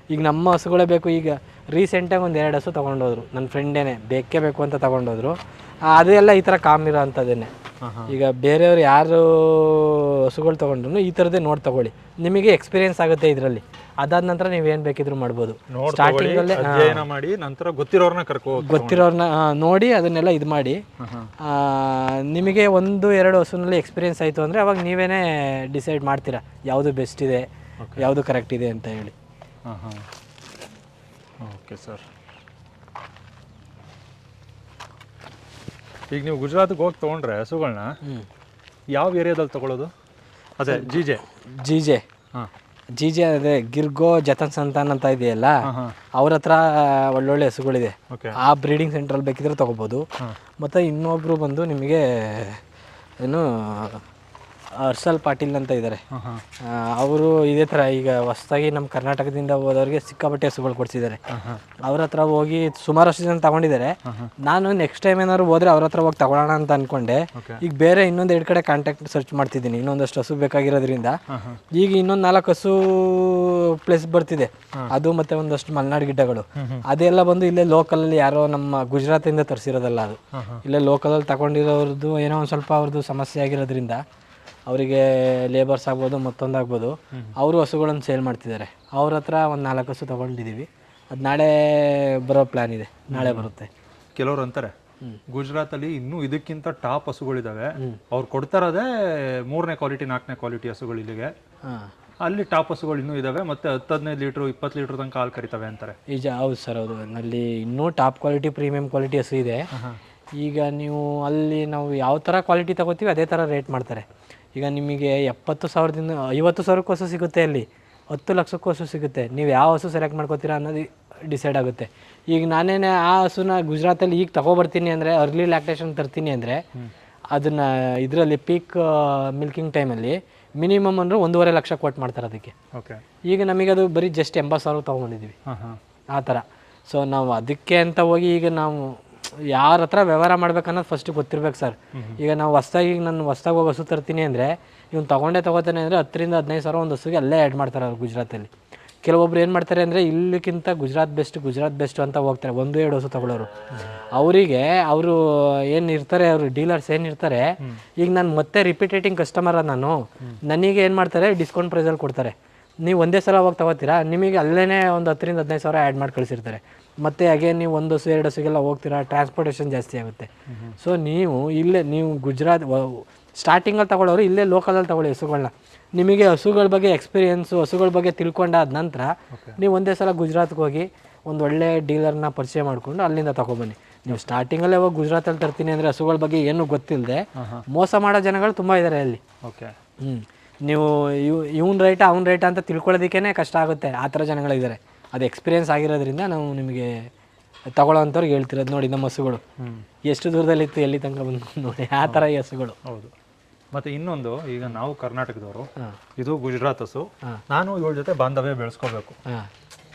ಈಗ ನಮ್ಮ ಹಸುಗಳೇ ಬೇಕು ಈಗ. ರೀಸೆಂಟಾಗಿ ಒಂದು ಎರಡು ಹಸು ತೊಗೊಂಡೋದ್ರು. ನನ್ನ ಫ್ರೆಂಡೇನೆ ಬೇಕೇ ಬೇಕು ಅಂತ ತೊಗೊಂಡೋದ್ರು. ಎಲ್ಲ ಈ ಥರ ಕಾಮ್ ಇರೋ ಅಂಥದ್ದೇನೆ ಈಗ ಬೇರೆಯವ್ರು ಯಾರು ಹಸುಗಳು ತೊಗೊಂಡ್ರು ಈ ಥರದ್ದೇ ನೋಡಿ ತಗೊಳ್ಳಿ. ನಿಮಗೆ ಎಕ್ಸ್ಪೀರಿಯನ್ಸ್ ಆಗುತ್ತೆ ಇದರಲ್ಲಿ. ಅದಾದ ನಂತರ ನೀವು ಏನು ಬೇಕಿದ್ರು ಮಾಡ್ಬೋದು. ಸ್ಟಾರ್ಟಿಂಗಲ್ಲೇ ಮಾಡಿ ನಂತರ ಗೊತ್ತಿರೋರ್ನ ಕರ್ಕೋ ಹೋಗಿ ಗೊತ್ತಿರೋರ್ನ ನೋಡಿ ಅದನ್ನೆಲ್ಲ ಇದು ಮಾಡಿ. ನಿಮಗೆ ಒಂದು ಎರಡು ಹಸುನಲ್ಲಿ ಎಕ್ಸ್ಪೀರಿಯನ್ಸ್ ಆಯಿತು ಅಂದರೆ ಅವಾಗ ನೀವೇನೇ ಡಿಸೈಡ್ ಮಾಡ್ತೀರಾ ಯಾವುದು ಬೆಸ್ಟ್ ಇದೆ ಯಾವುದು ಕರೆಕ್ಟ್ ಇದೆ ಅಂತ ಹೇಳಿ. ಹಾಂ ಹಾಂ. Okay sir. ಈಗ ನೀವು ಗುಜರಾತ್ಗೆ ಹೋಗಿ ತೊಗೊಂಡ್ರೆ ಹಸುಗಳನ್ನ ಯಾವ ಏರಿಯಾದಲ್ಲಿ ತಗೊಳ್ಳೋದು ಅದೇ ಜಿ ಜೆ ಜಿ ಜೆ ಹಾಂ. ಜಿ ಜೆ ಅದೇ ಗಿರ್ಗೋ ಜತನ್ ಸಂತಾನ್ ಅಂತ ಇದೆಯಲ್ಲ ಅವ್ರ ಹತ್ರ ಒಳ್ಳೊಳ್ಳೆ ಹಸುಗಳಿದೆ. ಓಕೆ. ಆ ಬ್ರೀಡಿಂಗ್ ಸೆಂಟ್ರಲ್ಲಿ ಬೇಕಿದ್ರೆ ತೊಗೋಬೋದು. ಮತ್ತು ಇನ್ನೊಬ್ಬರು ಬಂದು ನಿಮಗೆ ಏನು ಹರ್ಷಲ್ ಪಾಟೀಲ್ ಅಂತ ಇದ್ದಾರೆ ಅವರು ಇದೇ ಥರ ಈಗ ಹೊಸದಾಗಿ ನಮ್ಮ ಕರ್ನಾಟಕದಿಂದ ಹೋದವ್ರಿಗೆ ಸಿಕ್ಕಾಪಟ್ಟೆ ಹಸುಗಳು ಕೊಡ್ಸಿದ್ದಾರೆ. ಅವ್ರ ಹತ್ರ ಹೋಗಿ ಸುಮಾರು ವರ್ಷ ಜನ ತಗೊಂಡಿದ್ದಾರೆ. ನಾನು ನೆಕ್ಸ್ಟ್ ಟೈಮ್ ಏನಾದ್ರು ಹೋದ್ರೆ ಅವ್ರ ಹತ್ರ ಹೋಗಿ ತಗೊಳೋಣ ಅಂತ ಅನ್ಕೊಂಡೆ. ಈಗ ಬೇರೆ ಇನ್ನೊಂದು ಎರಡು ಕಡೆ ಕಾಂಟ್ಯಾಕ್ಟ್ ಸರ್ಚ್ ಮಾಡ್ತಿದ್ದೀನಿ. ಇನ್ನೊಂದಷ್ಟು ಹಸು ಬೇಕಾಗಿರೋದ್ರಿಂದ. ಈಗ ಇನ್ನೊಂದು ನಾಲ್ಕು ಹಸು ಪ್ಲೇಸ್ ಬರ್ತಿದೆ. ಅದು ಮತ್ತೆ ಒಂದಷ್ಟು ಮಲೆನಾಡು ಗಿಡ್ಡಗಳು. ಅದೆಲ್ಲ ಬಂದು ಇಲ್ಲೇ ಲೋಕಲ್ ಅಲ್ಲಿ ಯಾರೋ ನಮ್ಮ ಗುಜರಾತಿಂದ ತರಿಸಿರೋದಲ್ಲ ಅದು. ಇಲ್ಲೇ ಲೋಕಲ್ ಇಲ್ಲೇ ಲೋಕಲಲ್ಲಿ ತಗೊಂಡಿರೋರ್ದು ಏನೋ ಒಂದು ಸ್ವಲ್ಪ ಅವ್ರದ್ದು ಸಮಸ್ಯೆ ಆಗಿರೋದ್ರಿಂದ ಅವರಿಗೆ ಲೇಬರ್ಸ್ ಆಗ್ಬೋದು ಮತ್ತೊಂದು ಆಗ್ಬೋದು ಅವರು ಹಸುಗಳನ್ನು ಸೇಲ್ ಮಾಡ್ತಿದ್ದಾರೆ. ಅವ್ರ ಹತ್ರ ಒಂದು ನಾಲ್ಕು ಹಸು ತೊಗೊಂಡಿದ್ದೀವಿ ಅದು ನಾಳೆ ಬರೋ ಪ್ಲ್ಯಾನ್ ಇದೆ. ನಾಳೆ ಬರುತ್ತೆ. ಕೆಲವರು ಅಂತಾರೆ ಗುಜರಾತಲ್ಲಿ ಇನ್ನೂ ಇದಕ್ಕಿಂತ ಟಾಪ್ ಹಸುಗಳಿದಾವೆ. ಅವ್ರು ಕೊಡ್ತಾರದೇ ಮೂರನೇ ಕ್ವಾಲಿಟಿ ನಾಲ್ಕನೇ ಕ್ವಾಲಿಟಿ ಹಸುಗಳು ಇಲ್ಲಿಗೆ. ಹಾಂ. ಅಲ್ಲಿ ಟಾಪ್ ಹಸುಗಳು ಇನ್ನೂ ಇದಾವೆ ಮತ್ತೆ ಹತ್ತು ಹದಿನೈದು ಲೀಟ್ರು ಇಪ್ಪತ್ತು ಲೀಟ್ರ್ ತನಕ ಹಾಲು ಕರಿತವೆ ಅಂತಾರೆ. ಈಜ ಹೌದು ಸರ್ ಹೌದು. ಅಲ್ಲಿ ಇನ್ನೂ ಟಾಪ್ ಕ್ವಾಲಿಟಿ ಪ್ರೀಮಿಯಂ ಕ್ವಾಲಿಟಿ ಹಸು ಇದೆ. ಈಗ ನೀವು ಅಲ್ಲಿ ನಾವು ಯಾವ ಥರ ಕ್ವಾಲಿಟಿ ತಗೋತೀವಿ ಅದೇ ಥರ ರೇಟ್ ಮಾಡ್ತಾರೆ. ಈಗ ನಿಮಗೆ ಎಪ್ಪತ್ತು ಸಾವಿರದಿಂದ ಐವತ್ತು ಸಾವಿರಕ್ಕೂ ಹಸು ಸಿಗುತ್ತೆ ಅಲ್ಲಿ ಹತ್ತು ಲಕ್ಷಕ್ಕೂ ಹಸು ಸಿಗುತ್ತೆ. ನೀವು ಯಾವ ಹಸು ಸೆಲೆಕ್ಟ್ ಮಾಡ್ಕೋತೀರಾ ಅನ್ನೋದು ಡಿಸೈಡ್ ಆಗುತ್ತೆ. ಈಗ ನಾನೇನೆ ಆ ಹಸುನ ಗುಜರಾತಲ್ಲಿ ಈಗ ತಗೊಬರ್ತೀನಿ ಅಂದರೆ ಅರ್ಲಿ ಲ್ಯಾಕ್ಟೇಷನ್ ತರ್ತೀನಿ ಅಂದರೆ ಅದನ್ನು ಇದರಲ್ಲಿ ಪೀಕ್ ಮಿಲ್ಕಿಂಗ್ ಟೈಮಲ್ಲಿ ಮಿನಿಮಮ್ ಅಂದರೆ ಒಂದೂವರೆ ಲಕ್ಷ ಕೊಟ್ಟು ಮಾಡ್ತಾರೆ ಅದಕ್ಕೆ. ಓಕೆ ಈಗ ನಮಗೆ ಅದು ಬರೀ ಜಸ್ಟ್ ಎಂಬತ್ತು ಸಾವಿರ ತೊಗೊಂಡಿದ್ದೀವಿ ಆ ಥರ. ಸೊ ನಾವು ಅದಕ್ಕೆ ಅಂತ ಹೋಗಿ ಈಗ ನಾವು ಯಾರ ಹತ್ರ ವ್ಯವಹಾರ ಮಾಡ್ಬೇಕನ್ನೋದು ಫಸ್ಟ್ ಗೊತ್ತಿರ್ಬೇಕು ಸರ್ ಈಗ ನಾವು ಹೊಸ್ದಾಗಿ ಈಗ ನಾನು ಹೊಸ್ದಾಗಿ ಹೋಗಿ ಹಸು ತರ್ತೀನಿ ಅಂದರೆ ಇವ್ನು ತೊಗೊಂಡೇ ತೊಗೋತಾನೆ ಅಂದರೆ ಹತ್ತರಿಂದ ಹದಿನೈದು ಸಾವಿರ ಒಂದು ಹಸುಗೆ ಅಲ್ಲೇ ಆ್ಯಡ್ ಮಾಡ್ತಾರೆ ಅವ್ರು ಗುಜರಾತಲ್ಲಿ. ಕೆಲವೊಬ್ರು ಏನು ಮಾಡ್ತಾರೆ ಅಂದರೆ ಇಲ್ಲಿಕ್ಕಿಂತ ಗುಜರಾತ್ ಬೆಸ್ಟ್ ಗುಜರಾತ್ ಬೆಸ್ಟ್ ಅಂತ ಹೋಗ್ತಾರೆ ಒಂದು ಎರಡು ಹಸು ತಗೊಳ್ಳೋರು ಅವರಿಗೆ ಅವರು ಏನು ಇರ್ತಾರೆ ಅವರು ಡೀಲರ್ಸ್ ಏನು ಇರ್ತಾರೆ ಈಗ ನಾನು ಮತ್ತೆ ರಿಪೀಟೇಟಿಂಗ್ ಕಸ್ಟಮರ ನಾನು ನನಗೆ ಏನು ಮಾಡ್ತಾರೆ ಡಿಸ್ಕೌಂಟ್ ಪ್ರೈಸಲ್ಲಿ ಕೊಡ್ತಾರೆ. ನೀವು ಒಂದೇ ಸಲ ಹೋಗಿ ತಗೋತೀರಾ? ನಿಮಗೆ ಅಲ್ಲೇ ಒಂದು ಹತ್ತರಿಂದ ಹದಿನೈದು ಸಾವಿರ ಆ್ಯಡ್ ಮಾಡಿ ಕಳಿಸಿರ್ತಾರೆ. ಮತ್ತು ಅಗೇನ್ ನೀವು ಒಂದು ಹಸು ಎರಡು ಹಸುಗೆಲ್ಲ ಹೋಗ್ತೀರಾ ಟ್ರಾನ್ಸ್ಪೋರ್ಟೇಷನ್ ಜಾಸ್ತಿ ಆಗುತ್ತೆ. ಸೊ ನೀವು ಇಲ್ಲೇ ನೀವು ಗುಜರಾತ್ ಸ್ಟಾರ್ಟಿಂಗಲ್ಲಿ ತಗೊಳ್ಳೋರು ಇಲ್ಲೇ ಲೋಕಲಲ್ಲಿ ತಗೊಳ್ಳಿ ಹಸುಗಳನ್ನ ನಿಮಗೆ ಹಸುಗಳ ಬಗ್ಗೆ ಎಕ್ಸ್ಪೀರಿಯೆನ್ಸು ಹಸುಗಳ ಬಗ್ಗೆ ತಿಳ್ಕೊಂಡಾದ ನಂತರ ನೀವು ಒಂದೇ ಸಲ ಗುಜರಾತ್ಗೆ ಹೋಗಿ ಒಂದು ಒಳ್ಳೆ ಡೀಲರ್ನ ಪರಿಚಯ ಮಾಡಿಕೊಂಡು ಅಲ್ಲಿಂದ ತೊಗೊಬನ್ನಿ. ನೀವು ಸ್ಟಾರ್ಟಿಂಗಲ್ಲೇ ಹೋಗಿ ಗುಜರಾತಲ್ಲಿ ತರ್ತೀನಿ ಅಂದರೆ ಹಸುಗಳ ಬಗ್ಗೆ ಏನೂ ಗೊತ್ತಿಲ್ಲದೆ ಮೋಸ ಮಾಡೋ ಜನಗಳು ತುಂಬ ಇದ್ದಾರೆ ಅಲ್ಲಿ. ಓಕೆ ಹ್ಞೂ ನೀವು ಇವ್ ಇವ್ನ ರೈಟ ಅವ್ನ ರೈಟ ಅಂತ ತಿಳ್ಕೊಳ್ಳೋದಕ್ಕೇ ಕಷ್ಟ ಆಗುತ್ತೆ. ಆ ಥರ ಜನಗಳಿದ್ದಾರೆ. ಅದು ಎಕ್ಸ್ಪೀರಿಯೆನ್ಸ್ ಆಗಿರೋದ್ರಿಂದ ನಾವು ನಿಮಗೆ ತಗೊಳ್ಳೋವಂಥವ್ರಿಗೆ ಹೇಳ್ತಿರೋದು ನೋಡಿ ನಮ್ಮ ಹಸುಗಳು. ಎಷ್ಟು ದೂರದಲ್ಲಿತ್ತು ಎಲ್ಲಿ ತನಕ ಬಂದು ನೋಡಿ ಆ ಥರ ಈ ಹಸುಗಳು. ಹೌದು. ಮತ್ತೆ ಇನ್ನೊಂದು ಈಗ ನಾವು ಕರ್ನಾಟಕದವರು ಇದು ಗುಜರಾತ್ ಹಸು. ನಾನು ಇವಳ ಜೊತೆ ಬಾಂಧವ್ಯ ಬೆಳೆಸ್ಕೋಬೇಕು.